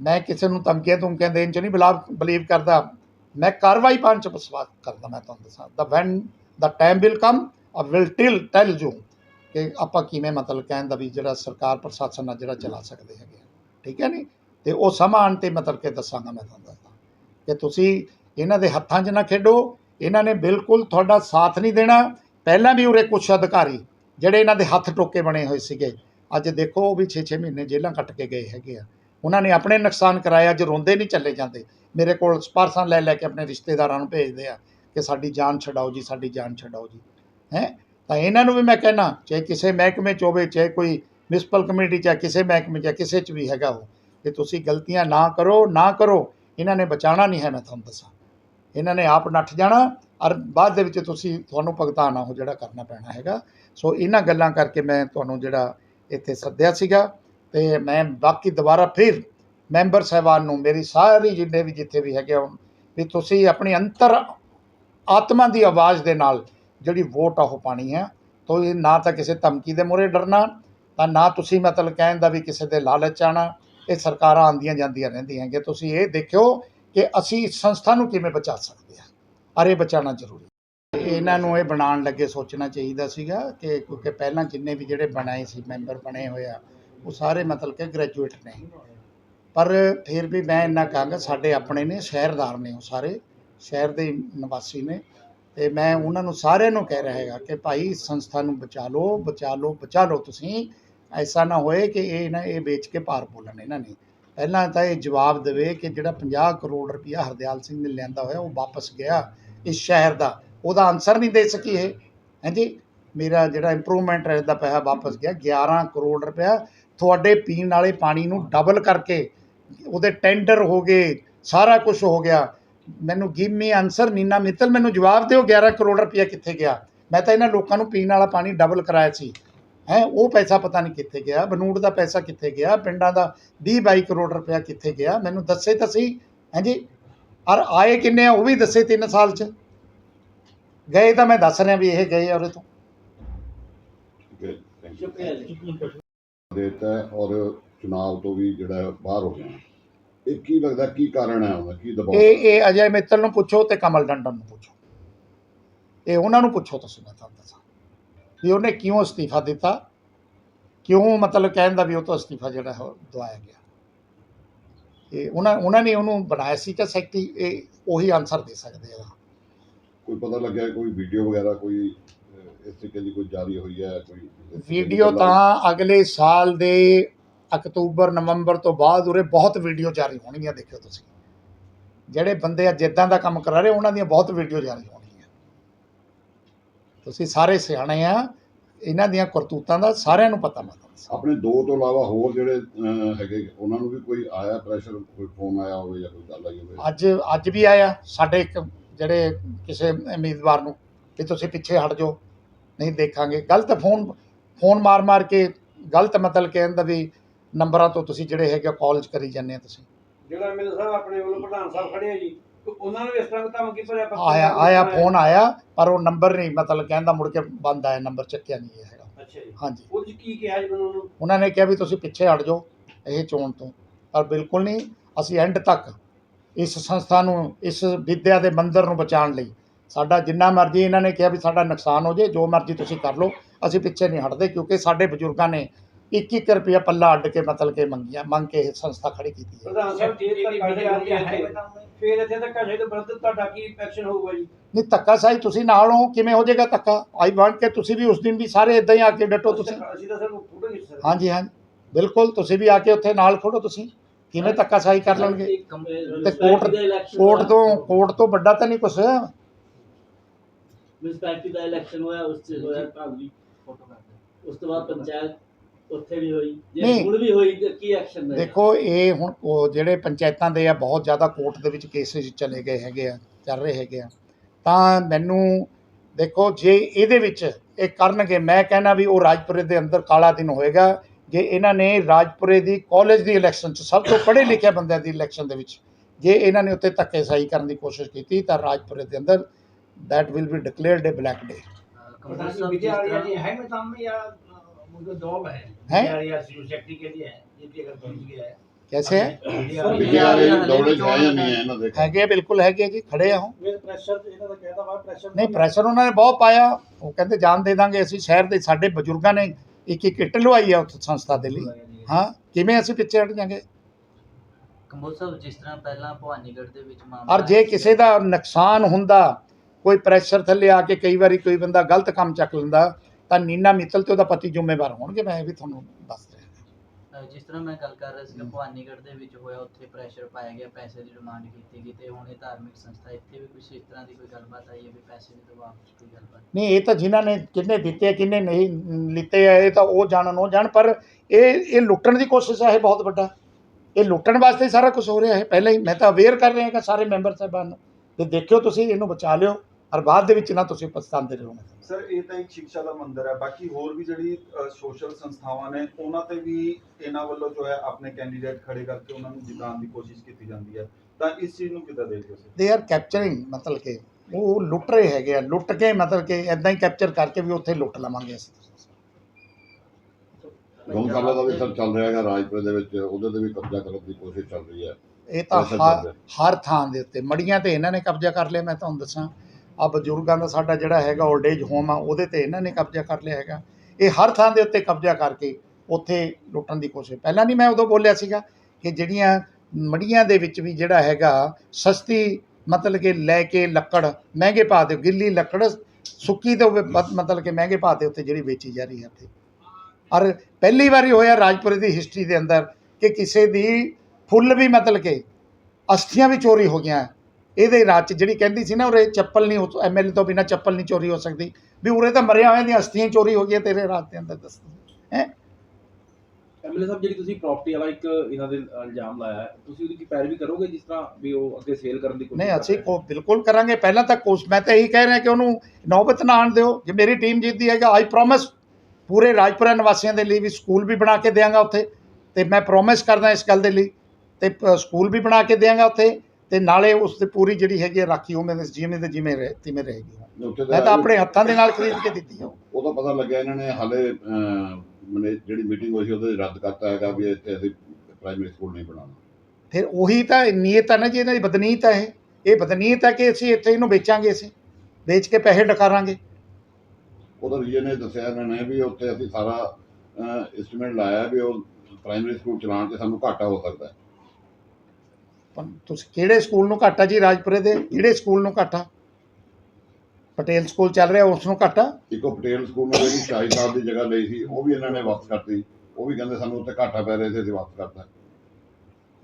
ਮੈਂ ਕਿਸੇ ਨੂੰ ਧਮਕੀਆਂ ਧਮਕੀਆਂ ਦੇਣ ਚ ਨਹੀਂ ਬਿਲਾਵ ਬਲੀਵ ਕਰਦਾ। ਮੈਂ ਕਾਰਵਾਈ ਪਾਉਣ ਚ ਵਿਸ਼ਵਾਸ ਕਰਦਾ, ਮੈਂ ਤੁਹਾਨੂੰ ਦੱਸਾਂ। The when the time will come a will till tell you ਕਿ ਆਪਾਂ ਕਿਵੇਂ ਮਤਲਬ ਕਹਿਣ ਦਾ ਵੀ ਜਿਹੜਾ ਸਰਕਾਰ ਪ੍ਰਸ਼ਾਸਨ ਨਾਲ ਜਿਹੜਾ ਚਲਾ ਸਕਦੇ ਹੈਗੇ ਆ। ਠੀਕ ਹੈ ਨਹੀਂ ਤੇ ਉਹ ਸਮਾਂ ਤੇ ਮਤਲਬ ਕਿ ਦੱਸਾਂਗਾ ਮੈਂ ਤੁਹਾਨੂੰ ਕਿ ਤੁਸੀਂ ਇਹਨਾਂ ਦੇ ਹੱਥਾਂ 'ਚ ਨਾ ਖੇਡੋ, ਇਹਨਾਂ ਨੇ ਬਿਲਕੁਲ ਤੁਹਾਡਾ ਸਾਥ ਨਹੀਂ ਦੇਣਾ। ਪਹਿਲਾਂ ਵੀ ਉਰੇ ਕੁਝ ਅਧਿਕਾਰੀ ਜਿਹੜੇ ਇਹਨਾਂ ਦੇ ਹੱਥ ਟੋਕੇ ਬਣੇ ਹੋਏ ਸੀਗੇ, ਅੱਜ ਦੇਖੋ ਉਹ ਵੀ 6-6 ਮਹੀਨੇ ਜੇਲ੍ਹਾਂ ਕੱਟ ਕੇ ਗਏ ਹੈਗੇ ਆ। ਉਹਨਾਂ ਨੇ ਆਪਣੇ ਨੁਕਸਾਨ ਕਰਾਇਆ, ਅੱਜ ਰੋਂਦੇ ਨਹੀਂ ਚੱਲੇ ਜਾਂਦੇ। ਮੇਰੇ ਕੋਲ ਸਪਾਰਸਾਂ ਲੈ ਲੈ ਕੇ ਆਪਣੇ ਰਿਸ਼ਤੇਦਾਰਾਂ ਨੂੰ ਭੇਜਦੇ ਆ। ਕਿ ਸਾਡੀ ਜਾਨ ਛਡਾਓ ਜੀ, ਸਾਡੀ ਜਾਨ ਛਡਾਓ ਜੀ। ਹੈ? ਤਾਂ ਇਹਨਾਂ ਨੂੰ ਵੀ ਮੈਂ ਕਹਿਣਾ ਚਾਹੇ ਕਿਸੇ ਮਹਿਕਮੇ 'ਚ ਹੋਵੇ, ਚਾਹੇ ਕੋਈ ਮਿਊਨਿਸਪਲ ਕਮੇਟੀ 'ਚ ਕਿਸੇ ਮਹਿਕਮੇ 'ਚ ਕਿਸੇ 'ਚ ਵੀ ਹੈਗਾ ਉਹ ਕਿ ਤੁਸੀਂ ਗਲਤੀਆਂ ਨਾ ਕਰੋ ਨਾ ਕਰੋ, ਇਹਨਾਂ ਨੇ ਬਚਾਉਣਾ ਨਹੀਂ ਹੈ, ਮੈਂ ਤੁਹਾਨੂੰ ਦੱਸਾਂ। ਇਹਨਾਂ ਨੇ ਆਪ ਨੱਠ ਜਾਣਾ ਔਰ ਬਾਅਦ ਦੇ ਵਿੱਚ ਤੁਸੀਂ ਤੁਹਾਨੂੰ ਭੁਗਤਾਨ ਉਹ ਜਿਹੜਾ ਕਰਨਾ ਪੈਣਾ ਹੈਗਾ। ਸੋ ਇਹਨਾਂ ਗੱਲਾਂ ਕਰਕੇ ਮੈਂ ਤੁਹਾਨੂੰ ਜਿਹੜਾ ਇੱਥੇ ਸੱਦਿਆ ਸੀਗਾ, ਤੇ ਮੈਂ ਬਾਕੀ ਦੁਬਾਰਾ ਫਿਰ ਮੈਂਬਰ ਸਾਹਿਬਾਨ ਨੂੰ, ਮੇਰੀ ਸਾਰੀ ਜਿੰਨੇ ਵੀ ਜਿੱਥੇ ਵੀ ਹੈਗੇ ਆ, ਵੀ ਤੁਸੀਂ ਆਪਣੀ ਅੰਤਰ ਆਤਮਾ ਦੀ ਆਵਾਜ਼ ਦੇ ਨਾਲ ਜਿਹੜੀ ਵੋਟ ਆ ਉਹ ਪਾਣੀ ਹੈ। ਤੋ ਇਹ ਨਾ ਤਾਂ ਕਿਸੇ ਧਮਕੀ ਦੇ ਮੂਹਰੇ ਡਰਨਾ, ਤਾਂ ਨਾ ਤੁਸੀਂ ਮਤਲਬ ਕਹਿਣ ਦਾ ਵੀ ਕਿਸੇ ਦੇ ਲਾਲਚ 'ਚ ਆਉਣਾ। ਇਹ ਸਰਕਾਰਾਂ ਆਉਂਦੀਆਂ ਜਾਂਦੀਆਂ ਰਹਿੰਦੀਆਂ ਕਿ ਤੁਸੀਂ ਇਹ ਦੇਖਿਓ ਕਿ ਅਸੀਂ ਇਸ ਸੰਸਥਾ ਨੂੰ ਕਿਵੇਂ ਬਚਾ ਸਕਦੇ ਹਾਂ। ਅਰੇ ਬਚਾਉਣਾ ਜ਼ਰੂਰੀ ਇਹਨਾਂ ਨੂੰ ਇਹ ਬਣਾਉਣ ਲੱਗੇ ਸੋਚਣਾ ਚਾਹੀਦਾ ਸੀਗਾ ਕਿ ਕਿਉਂਕਿ ਪਹਿਲਾਂ ਜਿੰਨੇ ਵੀ ਜਿਹੜੇ ਬਣਾਏ ਸੀ, ਮੈਂਬਰ ਬਣੇ ਹੋਏ ਆ, ਉਹ ਸਾਰੇ ਮਤਲਬ ਕਿ ਗ੍ਰੈਜੂਏਟ ਨੇ। ਪਰ ਫਿਰ ਵੀ ਮੈਂ ਇੰਨਾ ਕਹਾਂਗਾ, ਸਾਡੇ ਆਪਣੇ ਨੇ ਸ਼ਹਿਰਦਾਰ ਨੇ ਉਹ ਸਾਰੇ। ਸ਼ਹਿਰ ਦੇ ਨਿਵਾਸੀ ਨੇ ਤੇ ਮੈਂ ਉਹਨਾਂ ਨੂੰ ਸਾਰਿਆਂ ਨੂੰ ਕਹਿ ਰਿਹਾ ਹੈਗਾ ਕਿ ਭਾਈ ਇਸ ਸੰਸਥਾ ਨੂੰ ਬਚਾ ਲਓ ਬਚਾ ਲਓ ਬਚਾ ਲਓ ਤੁਸੀਂ। ਐਸਾ ਨਾ ਹੋਏ ਕਿ ਇਹ ਨਾ, ਇਹ ਵੇਚ ਕੇ ਭਾਰ ਬੋਲਣ ਇਹਨਾਂ ਨੇ। ਪਹਿਲਾਂ ਤਾਂ ਇਹ ਜਵਾਬ ਦੇਵੇ ਕਿ ਜਿਹੜਾ 50 ਕਰੋੜ ਰੁਪਇਆ ਹਰਦਿਆਲ ਸਿੰਘ ਨੇ ਲਿਆਂਦਾ ਹੋਇਆ, ਉਹ ਵਾਪਸ ਗਿਆ ਇਸ ਸ਼ਹਿਰ ਦਾ। ਉਹਦਾ ਆਨਸਰ ਨਹੀਂ ਦੇ ਸਕੀ ਇਹ। ਹਾਂਜੀ? ਮੇਰਾ ਜਿਹੜਾ ਇੰਪਰੂਵਮੈਂਟ ਰੇਟ ਦਾ ਪੈਸਾ ਵਾਪਸ ਗਿਆ। 11 ਕਰੋੜ ਰੁਪਇਆ ਤੁਹਾਡੇ ਪੀਣ ਵਾਲੇ ਪਾਣੀ ਨੂੰ ਡਬਲ ਕਰਕੇ, ਉਹਦੇ ਟੈਂਡਰ ਹੋ ਗਏ, ਸਾਰਾ ਕੁਝ ਹੋ ਗਿਆ। ਮੈਨੂੰ give me answer Neena Mittal ਮੈਨੂੰ ਜਵਾਬ ਦਿਓ 11 ਕਰੋੜ ਰੁਪਇਆ ਕਿੱਥੇ ਗਿਆ? ਮੈਂ ਤਾਂ ਇਹਨਾਂ ਲੋਕਾਂ ਨੂੰ ਪੀਣ ਵਾਲਾ ਪਾਣੀ ਡਬਲ ਕਰਾਇਆ ਸੀ। ਹੈ ਉਹ ਪੈਸਾ ਪਤਾ ਨਹੀਂ ਕਿੱਥੇ ਗਿਆ ਬਨੂੜ ਦਾ ਪੈਸਾ ਕਿੱਥੇ ਗਿਆ ਪਿੰਡਾਂ ਦਾ 20 22 ਕਰੋੜ ਰੁਪਇਆ ਕਿੱਥੇ ਗਿਆ ਮੈਨੂੰ ਦੱਸੇ ਤਾਂ ਸਹੀ ਹਾਂਜੀ ਔਰ ਆਏ ਕਿੰਨੇ ਆ ਉਹ ਵੀ ਦੱਸੇ 3 ਸਾਲ ਚ। ਗਏ ਤਾਂ ਮੈਂ ਦੱਸ ਰਿਹਾ ਵੀ ਇਹ ਗਏ ਉਹਦੇ ਤੋਂ। ਸ਼ੁਕਰੀਆ ਜੀ। ਦੇਤਾ ਔਰ ਚੁਣਾਵ ਤੋਂ ਵੀ ਜਿਹੜਾ ਬਾਹਰ ਹੋ ਗਿਆ। ਇਹ ਕੀ ਲੱਗਦਾ ਕੀ ਕਾਰਨ ਹੈ ਉਹਦਾ? ਕੀ ਦਬਾਅ? ਇਹ ਇਹ ਅਜੇ ਮਿੱਤਲ ਨੂੰ ਪੁੱਛੋ ਤੇ ਕਮਲ ਡੰਡਨ ਨੂੰ ਪੁੱਛੋ। ਇਹ ਉਹਨਾਂ ਨੂੰ ਪੁੱਛੋ ਤੁਸੀਂ ਮੈਂ ਤੁਹਾਨੂੰ ਦੱਸਾਂ। ਵੀ ਉਹਨੇ ਕਿਉਂ ਅਸਤੀਫਾ ਦਿੱਤਾ? ਕਿਉਂ ਮਤਲਬ ਕਹਿਣ ਦਾ ਵੀ ਉਹ ਤੋਂ ਅਸਤੀਫਾ ਜਿਹੜਾ ਹੈ ਦਵਾਇਆ ਗਿਆ? ਇਹ ਉਹਨਾਂ ਉਹਨਾਂ ਨੇ ਉਹਨੂੰ ਬਣਾਇਆ ਸੀ ਕਿ ਸੈਕਟਰੀ ਇਹ ਉਹੀ ਆਨਸਰ ਦੇ ਸਕਦੇ ਆ। ਕੋਈ ਪਤਾ ਲੱਗਿਆ ਕੋਈ ਵੀਡੀਓ ਵਗੈਰਾ ਕੋਈ ਇਸ ਤਰੀਕੇ ਦੀ ਕੋਈ ਜਾਰੀ ਹੋਈ ਹੈ ਕੋਈ ਵੀਡੀਓ ਤਾਂ ਅਗਲੇ ਸਾਲ ਦੇ ਅਕਤੂਬਰ ਨਵੰਬਰ ਤੋਂ ਬਾਅਦ ਉਰੇ ਬਹੁਤ ਵੀਡੀਓ ਜਾਰੀ ਹੋਣਗੀਆਂ ਦੇਖਿਓ ਤੁਸੀਂ। ਜਿਹੜੇ ਬੰਦੇ ਅੱਜ ਇਦਾਂ ਦਾ ਕੰਮ ਕਰਾ ਰਹੇ ਉਹਨਾਂ ਦੀਆਂ ਬਹੁਤ ਵੀਡੀਓ ਜਾਰੀ ਹੋਣਗੀਆਂ। ਤੁਸੀਂ ਸਾਰੇ ਸਿਆਣੇ ਆ ਇਹਨਾਂ ਦੀਆਂ ਕਰਤੂਤਾਂ ਦਾ ਸਾਰਿਆਂ ਨੂੰ ਪਤਾ ਮੈਂ ਤੁਹਾਨੂੰ ਦੱਸਾਂ। ਆਪਣੇ ਦੋ ਤੋਂ ਇਲਾਵਾ ਹੋਰ ਜਿਹੜੇ ਹੈਗੇ ਉਹਨਾਂ ਨੂੰ ਵੀ ਕੋਈ ਆਇਆ ਪ੍ਰੈਸ਼ਰ ਕੋਈ ਫੋਨ ਆਇਆ ਹੋਵੇ ਜਾਂ ਕੋਈ ਗੱਲ ਆਈ ਹੋਵੇ? ਅੱਜ ਅੱਜ ਵੀ ਆਇਆ। ਸਾਡੇ ਇੱਕ ਜਿਹੜੇ ਕਿਸੇ ਉਮੀਦਵਾਰ ਨੂੰ ਕਿ ਤੁਸੀਂ ਪਿੱਛੇ ਹਟ ਜਾਓ ਨਹੀਂ ਦੇਖਾਂਗੇ। ਗਲਤ ਫੋਨ ਫੋਨ ਮਾਰ ਮਾਰ ਕੇ ਗਲਤ ਮਤਲਬ ਕਹਿਣ ਦਾ ਵੀ ਨੰਬਰਾਂ ਤੋਂ ਤੁਸੀਂ ਜਿਹੜੇ ਹੈਗੇ ਕਾਲਜ ਕਰੀ ਜਾਂਦੇ ਆ ਤੁਸੀਂ। ਜਿਹੜਾ ਐਮਐਲਏ ਸਾਹਿਬ ਆਪਣੇ ਵੱਲੋਂ ਪ੍ਰਧਾਨ ਸਾਹਿਬ ਖੜੇ ਆ ਜੀ ਤੇ ਉਹਨਾਂ ਨੂੰ ਇਸ ਤਰ੍ਹਾਂ ਦਾ ਧਮਕੀ ਭਰਿਆ ਆਇਆ ਆਇਆ ਫੋਨ ਆਇਆ ਪਰ ਉਹ ਨੰਬਰ ਨਹੀਂ ਮਤਲਬ ਕਹਿੰਦਾ ਮੁੜ ਕੇ ਬੰਦ ਆਇਆ ਨੰਬਰ ਚੱਕਿਆ ਨਹੀਂ ਹੈਗਾ। ਅੱਛਾ ਜੀ। ਹਾਂਜੀ। ਉਹਦੇ ਚ ਕੀ ਕਿਹਾ ਜੀ ਉਹਨੂੰ ਉਹਨਾਂ ਨੇ ਕਿਹਾ ਵੀ ਤੁਸੀਂ ਪਿੱਛੇ ਹਟ ਜਾਓ ਇਹ ਚੋਣ ਤੋਂ ਪਰ ਬਿਲਕੁਲ ਨਹੀਂ ਅਸੀਂ ਐਂਡ ਤੱਕ ਇਸ ਸੰਸਥਾ ਨੂੰ ਇਸ ਵਿਦਿਆ ਦੇ ਮੰਦਿਰ ਨੂੰ ਬਚਾਉਣ ਲਈ ਸਾਡਾ ਜਿੰਨਾ ਮਰਜ਼ੀ ਇਹਨਾਂ ਨੇ ਕਿਹਾ ਵੀ ਸਾਡਾ ਨੁਕਸਾਨ ਹੋ ਜੇ ਜੋ ਮਰਜ਼ੀ ਤੁਸੀਂ ਕਰ ਲਓ ਅਸੀਂ ਪਿੱਛੇ ਨਹੀਂ ਹਟਦੇ ਕਿਉਂਕਿ ਸਾਡੇ ਬਜ਼ੁਰਗਾਂ ਨੇ ਇੱਕ ਇੱਕ ਰੁਪਿਆ ਪੱਲਾ ਅੱਡ ਕੇ ਮਤਲਬ ਕਿ ਮੰਗਿਆ ਮੰਗ ਕੇ ਇਹ ਸੰਸਥਾ ਖੜੀ ਕੀਤੀ ਹੈ। ਪ੍ਰਧਾਨ ਸਾਹਿਬ ਜੇ ਧੱਕਾ ਸ਼ਾਹੀ ਹੈ ਫਿਰ ਇੱਥੇ ਧੱਕਾ ਸ਼ਾਹੀ ਦੇ ਵਿਰੁੱਧ ਤੁਹਾਡਾ ਕੀ ਐਕਸ਼ਨ ਹੋਊਗਾ ਜੀ? ਨਹੀਂ ਧੱਕਾ ਸਾਈ ਤੁਸੀਂ ਨਾਲ ਹੋ ਕਿਵੇਂ ਹੋ ਜਾਏਗਾ ਧੱਕਾ? ਆਈ ਵਾਂਟ ਕਿ ਤੁਸੀਂ ਵੀ ਉਸ ਦਿਨ ਵੀ ਸਾਰੇ ਇਦਾਂ ਹੀ ਆ ਕੇ ਡਟੋ ਤੁਸੀਂ। ਅਸੀਂ ਤਾਂ ਸਿਰਫ ਫੋਟੋ ਖਿੱਚ ਸਕਦੇ ਹਾਂਜੀ ਹਾਂਜੀ। ਬਿਲਕੁਲ ਤੁਸੀਂ ਵੀ ਆ ਕੇ ਉੱਥੇ ਨਾਲ ਖੜੋ ਤੁਸੀਂ। ਕਿਵੇਂ ਧੱਕਾਸ਼ਾਹੀ ਕਰ ਲੈਣਗੇ? ਤੇ ਕੋਰਟ- ਕੋਰਟ ਤੋਂ ਕੋਰਟ ਤੋਂ ਵੱਡਾ ਤਾਂ ਨਹੀਂ ਕੁਛ। ਮਿਊਨਿਸਪੈਲਿਟੀ ਦਾ ਇਲੈਕਸ਼ਨ ਹੋਇਆ ਉਸ ਚ ਹੋਇਆ ਭਾਗਲੀ ਉਸ ਤੋਂ ਬਾਅਦ ਪੰਚਾਇਤ ਉੱਥੇ ਵੀ ਹੋਈ ਜੇ ਨਹੀਂ। ਵੀ ਹੋਈ ਤੇ ਕੀ ਐਕਸ਼ਨ ਦੇਖੋ ਇਹ ਹੁਣ ਜਿਹੜੇ ਪੰਚਾਇਤਾਂ ਦੇ ਆ ਬਹੁਤ ਜ਼ਿਆਦਾ ਕੋਰਟ ਦੇ ਵਿੱਚ ਕੇਸਿਸ ਚਲੇ ਗਏ ਹੈਗੇ ਆ ਚੱਲ ਰਹੇ ਹੈਗੇ ਆ। ਤਾਂ ਮੈਨੂੰ ਦੇਖੋ ਜੇ ਇਹਦੇ ਵਿੱਚ ਇਹ ਕਰਨਗੇ ਮੈਂ ਕਹਿਣਾ ਵੀ ਉਹ ਰਾਜਪੁਰੇ ਦੇ ਅੰਦਰ ਕਾਲਾ ਦਿਨ ਹੋਏਗਾ ਜੇ ਇਹਨਾਂ ਨੇ ਰਾਜਪੁਰੇ ਦੀ ਕਾਲਜ ਦੀ ਇਲੈਕਸ਼ਨ 'ਚ ਸਭ ਤੋਂ ਪੜ੍ਹੇ ਲਿਖਿਆ ਬੰਦਿਆਂ ਦੀ ਇਲੈਕਸ਼ਨ ਦੇ ਵਿੱਚ ਜੇ ਇਹਨਾਂ ਨੇ ਉੱਤੇ ਧੱਕੇਸ਼ਾਹੀ ਕਰਨ ਦੀ ਕੋਸ਼ਿਸ਼ ਕੀਤੀ ਤਾਂ ਰਾਜਪੁਰੇ ਦੇ ਅੰਦਰ that will be declared a black day ਪ੍ਰਧਾਨ ਸਾਹਿਬ ਹੈ ਮੈਦਾਨ ਮੇ ਜਾਂ उनको जॉब है हैं? विद्यालय शिव शक्ति के लिए है ये भी अगर पहुंच गया है कैसे है विद्यालय- ਵਿਚਾਰੇ ਦੌੜੇ ਚ ਹੈ ਜਾਂ ਨਹੀਂ ਹੈ ਇਹਨਾਂ ਦੇ ਹੈਗੇ ਆ, ਬਿਲਕੁਲ ਹੈਗੇ ਆ ਜੀ ਖੜੇ ਆ ਹੁਣ ਪ੍ਰੈਸ਼ਰ ਇਹਨਾਂ ਦਾ ਕਹਿਦਾ ਵਾ ਪ੍ਰੈਸ਼ਰ ਨਹੀਂ ਪ੍ਰੈਸ਼ਰ ਉਹਨਾਂ ਨੇ ਬਹੁਤ ਪਾਇਆ ਉਹ ਕਹਿੰਦੇ ਜਾਨ ਦੇ ਦਾਂਗੇ ਅਸੀਂ ਸ਼ਹਿਰ ਦੇ ਸਾਡੇ ਬਜ਼ੁਰਗਾਂ ਨੇ ਇੱਕ ਇੱਕ ਕਿੱਟ ਲਵਾਈ ਆ ਉਸ ਸੰਸਥਾ ਦੇ ਲਈ ਹਾਂ ਕਿਵੇਂ ਅਸੀਂ ਪਿੱਛੇ ਹਟ ਜਾਾਂਗੇ ਕੰਬੋਜ ਸਾਹਿਬ ਜਿਸ ਤਰ੍ਹਾਂ ਪਹਿਲਾਂ ਭਵਾਨੀਗੜ੍ਹ ਦੇ ਵਿੱਚ ਮਾਮਲਾ ਔਰ ਜੇ ਕਿਸੇ ਦਾ ਨੁਕਸਾਨ ਹੁੰਦਾ ਕੋਈ ਪ੍ਰੈਸ਼ਰ ਥੱਲੇ ਆ ਕੇ ਕਈ ਵਾਰੀ ਕੋਈ ਬੰਦਾ ਗਲਤ ਕੰਮ ਚੱਕ ਲੈਂਦਾ ਤਾਂ ਨੀਨਾ ਮਿੱਤਲ ਤੇ ਉਹਦਾ ਪਤੀ ਜ਼ਿੰਮੇਵਾਰ ਹੋਣਗੇ ਮੈਂ ਇਹ ਵੀ ਤੁਹਾਨੂੰ ਦੱਸ ਰਿਹਾ। ਜਿਸ ਤਰ੍ਹਾਂ ਮੈਂ ਗੱਲ ਕਰ ਰਿਹਾ ਸੀ ਭਵਾਨੀਗੜ੍ਹ ਦੇ ਵਿੱਚ ਹੋਇਆ ਉੱਥੇ ਪ੍ਰੈਸ਼ਰ ਪਾਇਆ ਗਿਆ ਪੈਸੇ ਦੀ ਡਿਮਾਂਡ ਕੀਤੀ ਗਈ ਤੇ ਹੁਣ ਇਹ ਧਾਰਮਿਕ ਸੰਸਥਾ ਇੱਥੇ ਵੀ ਕੁਝ ਇਸ ਤਰ੍ਹਾਂ ਦੀ ਕੋਈ ਗੱਲਬਾਤ ਆਈ ਹੈ ਵੀ ਪੈਸੇ ਦੇ ਦਬਾਅ ਵਿੱਚ ਕੋਈ ਗੱਲਬਾਤ? ਨਹੀਂ ਇਹ ਤਾਂ ਜਿਨ੍ਹਾਂ ਨੇ ਕਿੰਨੇ ਦਿੱਤੇ ਕਿੰਨੇ ਨਹੀਂ ਲਿੱਤੇ ਆ ਇਹ ਤਾਂ ਉਹ ਜਾਣਨ ਉਹ ਜਾਣ ਪਰ ਇਹ ਇਹ ਲੁੱਟਣ ਦੀ ਕੋਸ਼ਿਸ਼ ਹੈ ਇਹ ਬਹੁਤ ਵੱਡਾ। ਇਹ ਲੁੱਟਣ ਵਾਸਤੇ ਹੀ ਸਾਰਾ ਕੁਝ ਹੋ ਰਿਹਾ ਹੈ। ਪਹਿਲਾਂ ਹੀ ਮੈਂ ਤਾਂ ਅਵੇਅਰ ਕਰ ਰਿਹਾ ਕਿ ਸਾਰੇ ਮੈਂਬਰ ਸਾਹਿਬਾਨ ਨੂੰ। ਤੇ ਦੇਖਿਓ ਤੁਸੀਂ ਇਹਨੂੰ ਬਚਾ ਲਿਓ। ਔਰ ਬਾਅਦ ਦੇ ਵਿੱਚ ਨਾ ਤੁਸੀਂ ਪਛਤਾਉਂਦੇ ਰਹੋ ਸਰ ਇਹ ਤਾਂ ਇੱਕ ਸਿੱਖਿਆ ਦਾ ਮੰਦਿਰ ਹੈ। ਬਾਕੀ ਹੋਰ ਵੀ ਜਿਹੜੀ ਸੋਸ਼ਲ ਸੰਸਥਾਵਾਂ ਨੇ ਉਹਨਾਂ ਤੇ ਵੀ ਇਹਨਾਂ ਵੱਲੋਂ ਜੋ ਹੈ ਆਪਣੇ ਕੈਂਡੀਡੇਟ ਖੜੇ ਕਰਕੇ ਉਹਨਾਂ ਨੂੰ ਜਿਤਾਉਣ ਦੀ ਕੋਸ਼ਿਸ਼ ਕੀਤੀ ਜਾਂਦੀ ਹੈ। ਤਾਂ ਇਸ ਚੀਜ਼ ਨੂੰ ਕਿੱਦਾਂ ਦੇਖਦੇ ਹੋ ਸਰ ਦੇ ਆਰ ਕੈਪਚਰਿੰਗ ਮਤਲਬ ਕਿ ਉਹ ਲੁੱਟ ਰਹੇ ਹੈਗੇ ਆ। ਲੁੱਟ ਕੇ ਮਤਲਬ ਕਿ ਐਦਾਂ ਹੀ ਕੈਪਚਰ ਕਰਕੇ ਵੀ ਉੱਥੇ ਲੁੱਟ ਲਵਾਂਗੇ ਅਸੀਂ। ਗਊਸ਼ਾਲਾ ਦਾ ਵੀ ਸਰ ਚੱਲ ਰਿਹਾ ਹੈਗਾ ਰਾਜਪੁਰੇ ਦੇ ਵਿੱਚ ਉਹਦੇ ਤੇ ਵੀ ਕਬਜ਼ਾ ਕਰਨ ਦੀ ਕੋਸ਼ਿਸ਼ ਚੱਲ ਰਹੀ ਹੈ। ਇਹ ਤਾਂ। ਹਰ ਥਾਂ ਦੇ ਉੱਤੇ। ਮੜੀਆਂ ਤੇ ਇਹਨਾਂ ਨੇ ਕਬਜ਼ਾ ਕਰ ਲਿਆ ਮੈਂ ਤੁਹਾਨੂੰ ਦੱਸਾਂ। ਆ ਬਜ਼ੁਰਗਾਂ ਦਾ ਸਾਡਾ ਜਿਹੜਾ ਹੈਗਾ 올ਡ ਏਜ ਹੋਮ ਆ, ਉਹਦੇ ਤੇ ਇਹਨਾਂ ਨੇ ਕਬਜ਼ਾ ਕਰ ਲਿਆ ਹੈਗਾ। ਇਹ ਹਰ ਥਾਂ ਦੇ ਉੱਤੇ ਕਬਜ਼ਾ ਕਰਕੇ ਉੱਥੇ ਲੁੱਟਣ ਦੀ ਕੋਸ਼ਿਸ਼। ਪਹਿਲਾਂ ਨਹੀਂ ਮੈਂ ਉਦੋਂ ਬੋਲਿਆ ਸੀਗਾ ਕਿ ਜਿਹੜੀਆਂ ਮੜੀਆਂ ਦੇ ਵਿੱਚ ਵੀ ਜਿਹੜਾ ਹੈਗਾ ਸਸਤੀ ਮਤਲਬ ਕਿ ਲੈ ਕੇ ਲੱਕੜ, ਮਹਿੰਗੇ ਭਾਅ ਤੇ ਗਿੱਲੀ ਲੱਕੜ ਸੁੱਕੀ ਤੋਂ ਮਤਲਬ ਕਿ ਮਹਿੰਗੇ ਭਾਅ ਤੇ ਉੱਤੇ ਜਿਹੜੀ ਵੇਚੀ ਜਾ ਰਹੀ ਹੈ ਉੱਥੇ ਔਰ ਪਹਿਲੀ ਵਾਰੀ ਹੋਇਆ ਰਾਜਪੁਰੇ ਦੀ ਹਿਸਟਰੀ ਦੇ ਅੰਦਰ ਕਿ ਕਿਸੇ ਦੀ ਫੁੱਲ ਵੀ ਮਤਲਬ ਕਿ ਅਸਥੀਆਂ ਵੀ ਚੋਰੀ ਹੋ ਗਈਆਂ। ਇਹਦੇ ਰਾਤ 'ਚ ਜਿਹੜੀ ਕਹਿੰਦੀ ਸੀ ਨਾ ਉਰੇ ਚੱਪਲ ਨਹੀਂ ਐਮਐਲਏ ਤੋਂ ਬਿਨਾ ਚੱਪਲ ਨਹੀਂ ਚੋਰੀ ਹੋ ਸਕਦੀ। ਵੀ ਉਰੇ ਤਾਂ ਮਰਿਆ ਹੋਇਆਂ ਦੀਆਂ ਅਸਥੀਆਂ ਚੋਰੀ ਹੋ ਗਈਆਂ ਤੇਰੇ ਰਾਤ ਦੇ ਅੰਦਰ ਦੱਸ ਹੈ? ਐਮਐਲਏ ਸਾਹਿਬ ਜਿਹੜੀ ਤੁਸੀਂ ਪ੍ਰਾਪਰਟੀ ਵਾਲਾ ਇੱਕ ਇਹਨਾਂ ਦੇ ਇਲਜ਼ਾਮ ਲਾਇਆ ਹੈ, ਤੁਸੀਂ ਉਹਦੀ ਕੀ ਪੈਰਵੀ ਕਰੋਗੇ ਜਿਸ ਤਰ੍ਹਾਂ ਵੀ ਉਹ ਅੱਗੇ ਸੇਲ ਕਰਨ ਦੀ ਕੋਸ਼ਿਸ਼ ਨਹੀਂ ਅਸੀਂ ਕੋ ਬਿਲਕੁਲ ਕਰਾਂਗੇ। ਪਹਿਲਾਂ ਤਾਂ ਕੋਸ਼ ਮੈਂ ਤਾਂ ਇਹੀ ਕਹਿ ਰਿਹਾ ਕਿ ਉਹਨੂੰ ਨੌਬਤ ਨਾ ਆਣ ਦਿਓ। ਜੇ ਮੇਰੀ ਟੀਮ ਜਿੱਤਦੀ ਹੈਗਾ ਆਈ ਪ੍ਰੋਮਿਸ ਪੂਰੇ ਰਾਜਪੁਰਾ ਨਿਵਾਸੀਆਂ ਦੇ ਲਈ ਵੀ ਸਕੂਲ ਵੀ ਬਣਾ ਕੇ ਦਿਆਂਗਾ ਉੱਥੇ। ਤੇ ਮੈਂ ਪ੍ਰੋਮਿਸ ਕਰਦਾ ਇਸ ਗੱਲ ਦੇ ਲਈ। ਤੇ ਸਕੂਲ ਵੀ ਬਣਾ ਕੇ ਦਿਆਂਗਾ ਉੱਥੇ। ਤੇ ਨਾਲੇ ਉਸ ਦੀ ਪੂਰੀ ਜਿਹੜੀ ਹੈਗੀ ਰਾਖੀ ਉਵੇਂ ਦੇ ਜਿਵੇਂ ਦੇ ਜਿਵੇਂ ਰਹੇ ਤਿਵੇਂ ਰਹੇਗੀ ਮੈਂ ਤਾਂ ਆਪਣੇ ਹੱਥਾਂ ਦੇ ਨਾਲ ਖਰੀਦ ਕੇ ਦਿੱਤੀ ਆ। ਉਹਦਾ ਪਤਾ ਲੱਗਿਆ ਇਹਨਾਂ ਨੇ ਹਾਲੇ ਮਨੇ ਜਿਹੜੀ ਮੀਟਿੰਗ ਹੋਈ ਉਹਦੇ ਰੱਦ ਕਰਤਾ ਹੈਗਾ ਵੀ ਇੱਥੇ ਅਸੀਂ ਪ੍ਰਾਇਮਰੀ ਸਕੂਲ ਨਹੀਂ ਬਣਾਉਣਾ। ਫਿਰ ਉਹੀ ਤਾਂ ਨੀਅਤ ਹੈ ਨਾ ਜੀ ਇਹਨਾਂ ਦੀ ਬਦਨੀਤ ਹੈ ਇਹ। ਇਹ ਬਦਨੀਤ ਹੈ ਕਿ ਅਸੀਂ ਇੱਥੇ ਇਹਨੂੰ ਵੇਚਾਂਗੇ ਅਸੀਂ। ਵੇਚ ਕੇ ਪੈਸੇ ਡਕਾਰਾਂਗੇ। ਉਹਦਾ ਰੀਜਨ ਇਹ ਦੱਸਿਆ ਇਹਨਾਂ ਨੇ ਵੀ ਉੱਥੇ ਅਸੀਂ ਸਾਰਾ ਐਸਟੀਮੇਟ ਲਾਇਆ ਵੀ ਉਹ ਪ੍ਰਾਇਮਰੀ ਸਕੂਲ ਚਲਾਉਣ 'ਚ ਸਾਨੂੰ ਘਾਟਾ ਹੋ ਸਕਦਾ ਹੈ। ਤੁਸੀਂ ਕਿਹੜੇ ਸਕੂਲ ਨੂੰ ਘਾਟਾ ਜੀ ਰਾਜਪੁਰੇ ਦੇ? ਕਿਹੜੇ ਸਕੂਲ ਨੂੰ ਘਾਟਾ ਪਟੇਲ ਸਕੂਲ ਚੱਲ ਰਿਹਾ ਉਸ ਨੂੰ ਘਾਟਾ ਇੱਕੋ ਪਟੇਲ ਸਕੂਲ ਨੇ ਜਿਹੜੀ ਸ਼ਾਹੀ ਸਾਹਿਬ ਦੀ ਜਗ੍ਹਾ ਲਈ ਸੀ ਉਹ ਵੀ ਇਹਨਾਂ ਨੇ ਵਾਪਸ ਕਰਤੀ। ਉਹ ਵੀ ਕਹਿੰਦੇ ਸਾਨੂੰ ਉੱਥੇ ਘਾਟਾ ਪੈ ਰਿਹਾ ਸੀ ਅਸੀਂ ਵਾਪਸ ਕਰਤਾ।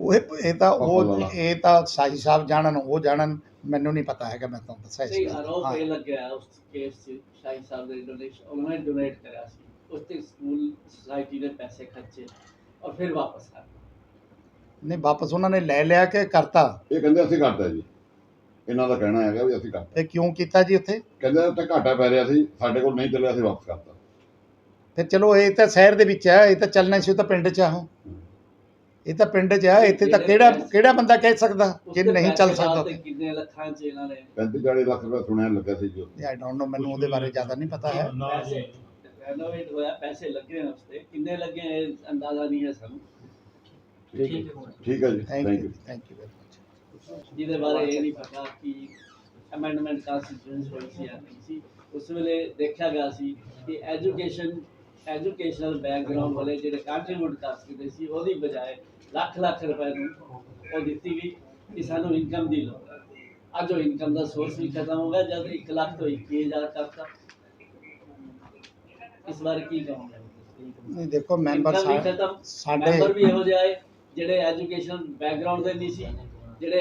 ਉਹ ਇਹ- ਤਾਂ ਉਹ। ਇਹ ਤਾਂ ਸਾਜੀ ਸਾਹਿਬ ਜਾਣਨ ਉਹ ਜਾਣਨ। ਮੈਨੂੰ ਨਹੀਂ ਪਤਾ ਹੈਗਾ ਮੈਂ ਤੁਹਾਨੂੰ ਦੱਸਿਆ ਸਹੀ ਆਰੋਪ। ਇਹ ਲੱਗਿਆ ਉਸ ਕੇਸ 'ਚ ਸ਼ਾਹੀ ਸਾਹਿਬ ਦੇ ਡੋਨੇਸ਼ਨ ਉਹਨਾਂ ਨੇ ਡੋਨੇਟ ਕਰਿਆ ਸੀ। ਉਸ ਤੇ ਸਕੂਲ ਸੁਸਾਇਟੀ ਨੇ ਪੈਸੇ ਖਰਚੇ ਔਰ ਫਿਰ ਵਾਪਸ ਆ ਨਹੀਂ ਵਾਪਸ ਉਹਨਾਂ ਨੇ ਲੈ ਲਿਆ ਕਿ ਕਰਤਾ? ਇਹ ਕਹਿੰਦੇ ਅਸੀਂ ਕਰਤਾ ਜੀ। ਇਹਨਾਂ ਦਾ ਕਹਿਣਾ ਹੈਗਾ ਵੀ ਅਸੀਂ ਕਰਤਾ। ਤੇ ਕਿਉਂ ਕੀਤਾ ਜੀ ਉੱਥੇ? ਕਹਿੰਦੇ ਉੱਥੇ ਘਾਟਾ ਪੈ ਰਿਹਾ ਸੀ ਸਾਡੇ ਕੋਲ ਨਹੀਂ ਚੱਲਿਆ ਅਸੀਂ ਵਾਪਸ ਕਰਤਾ। ਫਿਰ ਚਲੋ ਇਹ ਤਾਂ ਸ਼ਹਿਰ ਦੇ ਵਿੱਚ ਹੈ ਇਹ ਤਾਂ ਚੱਲਣਾ ਸੀ ਉਹ ਤਾਂ ਪਿੰਡ 'ਚ ਆ ਉਹ। ਇਹ ਤਾਂ ਪਿੰਡ 'ਚ ਹੈ ਇੱਥੇ ਤਾਂ ਕਿਹੜਾ ਕਿਹੜਾ ਬੰਦਾ ਕਹਿ ਸਕਦਾ ਕਿ ਉਸਦੇ ਨਹੀਂ ਚੱਲ ਸਕਦਾ ਤੇ ਕਿੰਨੇ ਲੱਖਾਂ 'ਚ ਇਹਨਾਂ ਨੇ? 35 40 ਲੱਖ ਰੁਪਏ ਸੁਣਿਆ ਲੱਗਾ ਸੀ ਜੀ ਉੱਥੇ। ਆਈ ਡੋਨਟ ਨੋ ਮੈਨੂੰ ਉਹਦੇ ਬਾਰੇ ਜ਼ਿਆਦਾ ਨਹੀਂ ਪਤਾ ਹੈ। ਪੈਸੇ ਰੈਨੋਵੇਟ ਹੋਇਆ ਪੈਸੇ ਲੱਗੇ ਨੇ ਉਸਤੇ ਕਿੰਨੇ ਲੱਗੇ ਇਹ ਅੰਦਾਜ਼ਾ ਨਹੀਂ ਹੈ ਸਾਨੂੰ। ਠੀਕ ਹੈ ਠੀਕ ਹੈ ਜੀ। Thank you thank you very much ਜਿਹਦੇ ਬਾਰੇ ਇਹ ਨਹੀਂ ਪਤਾ ਕਿ ਅਮੈਂਡਮੈਂਟ ਕਾਨਸਟੀਟਿਊਸ਼ਨ ਹੋਈ ਸੀ ਨਹੀਂ ਸੀ। ਉਸ ਵੇਲੇ ਦੇਖਿਆ ਗਿਆ ਸੀ ਕਿ ਐਜੂਕੇਸ਼ਨ ਐਜੂਕੇਸ਼ਨਲ ਬੈਕਗ੍ਰਾਉਂਡ ਵਾਲੇ ਜਿਹੜੇ ਕੰਟਰੀਬਿਊਟ ਕਰ ਸਕਦੇ ਸੀ ਉਹਦੀ ਬਜਾਏ ਲੱਖ ਲੱਖ ਰੁਪਏ ਨੂੰ ਉਹ ਦਿੱਤੀ ਗਈ ਕਿ ਸਾਨੂੰ ਇਨਕਮ ਦੀ ਲੋੜ ਹੈ। ਅੱਜ ਉਹ ਇਨਕਮ ਦਾ ਸੋਰਸ ਵੀ ਖਤਮ ਹੋ ਗਿਆ ਜਦ 1 ਲੱਖ ਤੋਂ 21000 ਕਰਤਾ ਇਸ ਬਾਰੇ ਕੀ ਕਹੋਗੇ? ਨਹੀਂ ਦੇਖੋ ਮੈਂਬਰ ਸਾਡੇ ਮੈਂਬਰ ਵੀ ਇਹੋ ਜਿਹਾ ਹੈ ਜਿਹੜੇ ਐਜੂਕੇਸ਼ਨ ਬੈਕਗ੍ਰਾਉਂਡ ਦੇ ਨਹੀਂ ਸੀ ਜਿਹੜੇ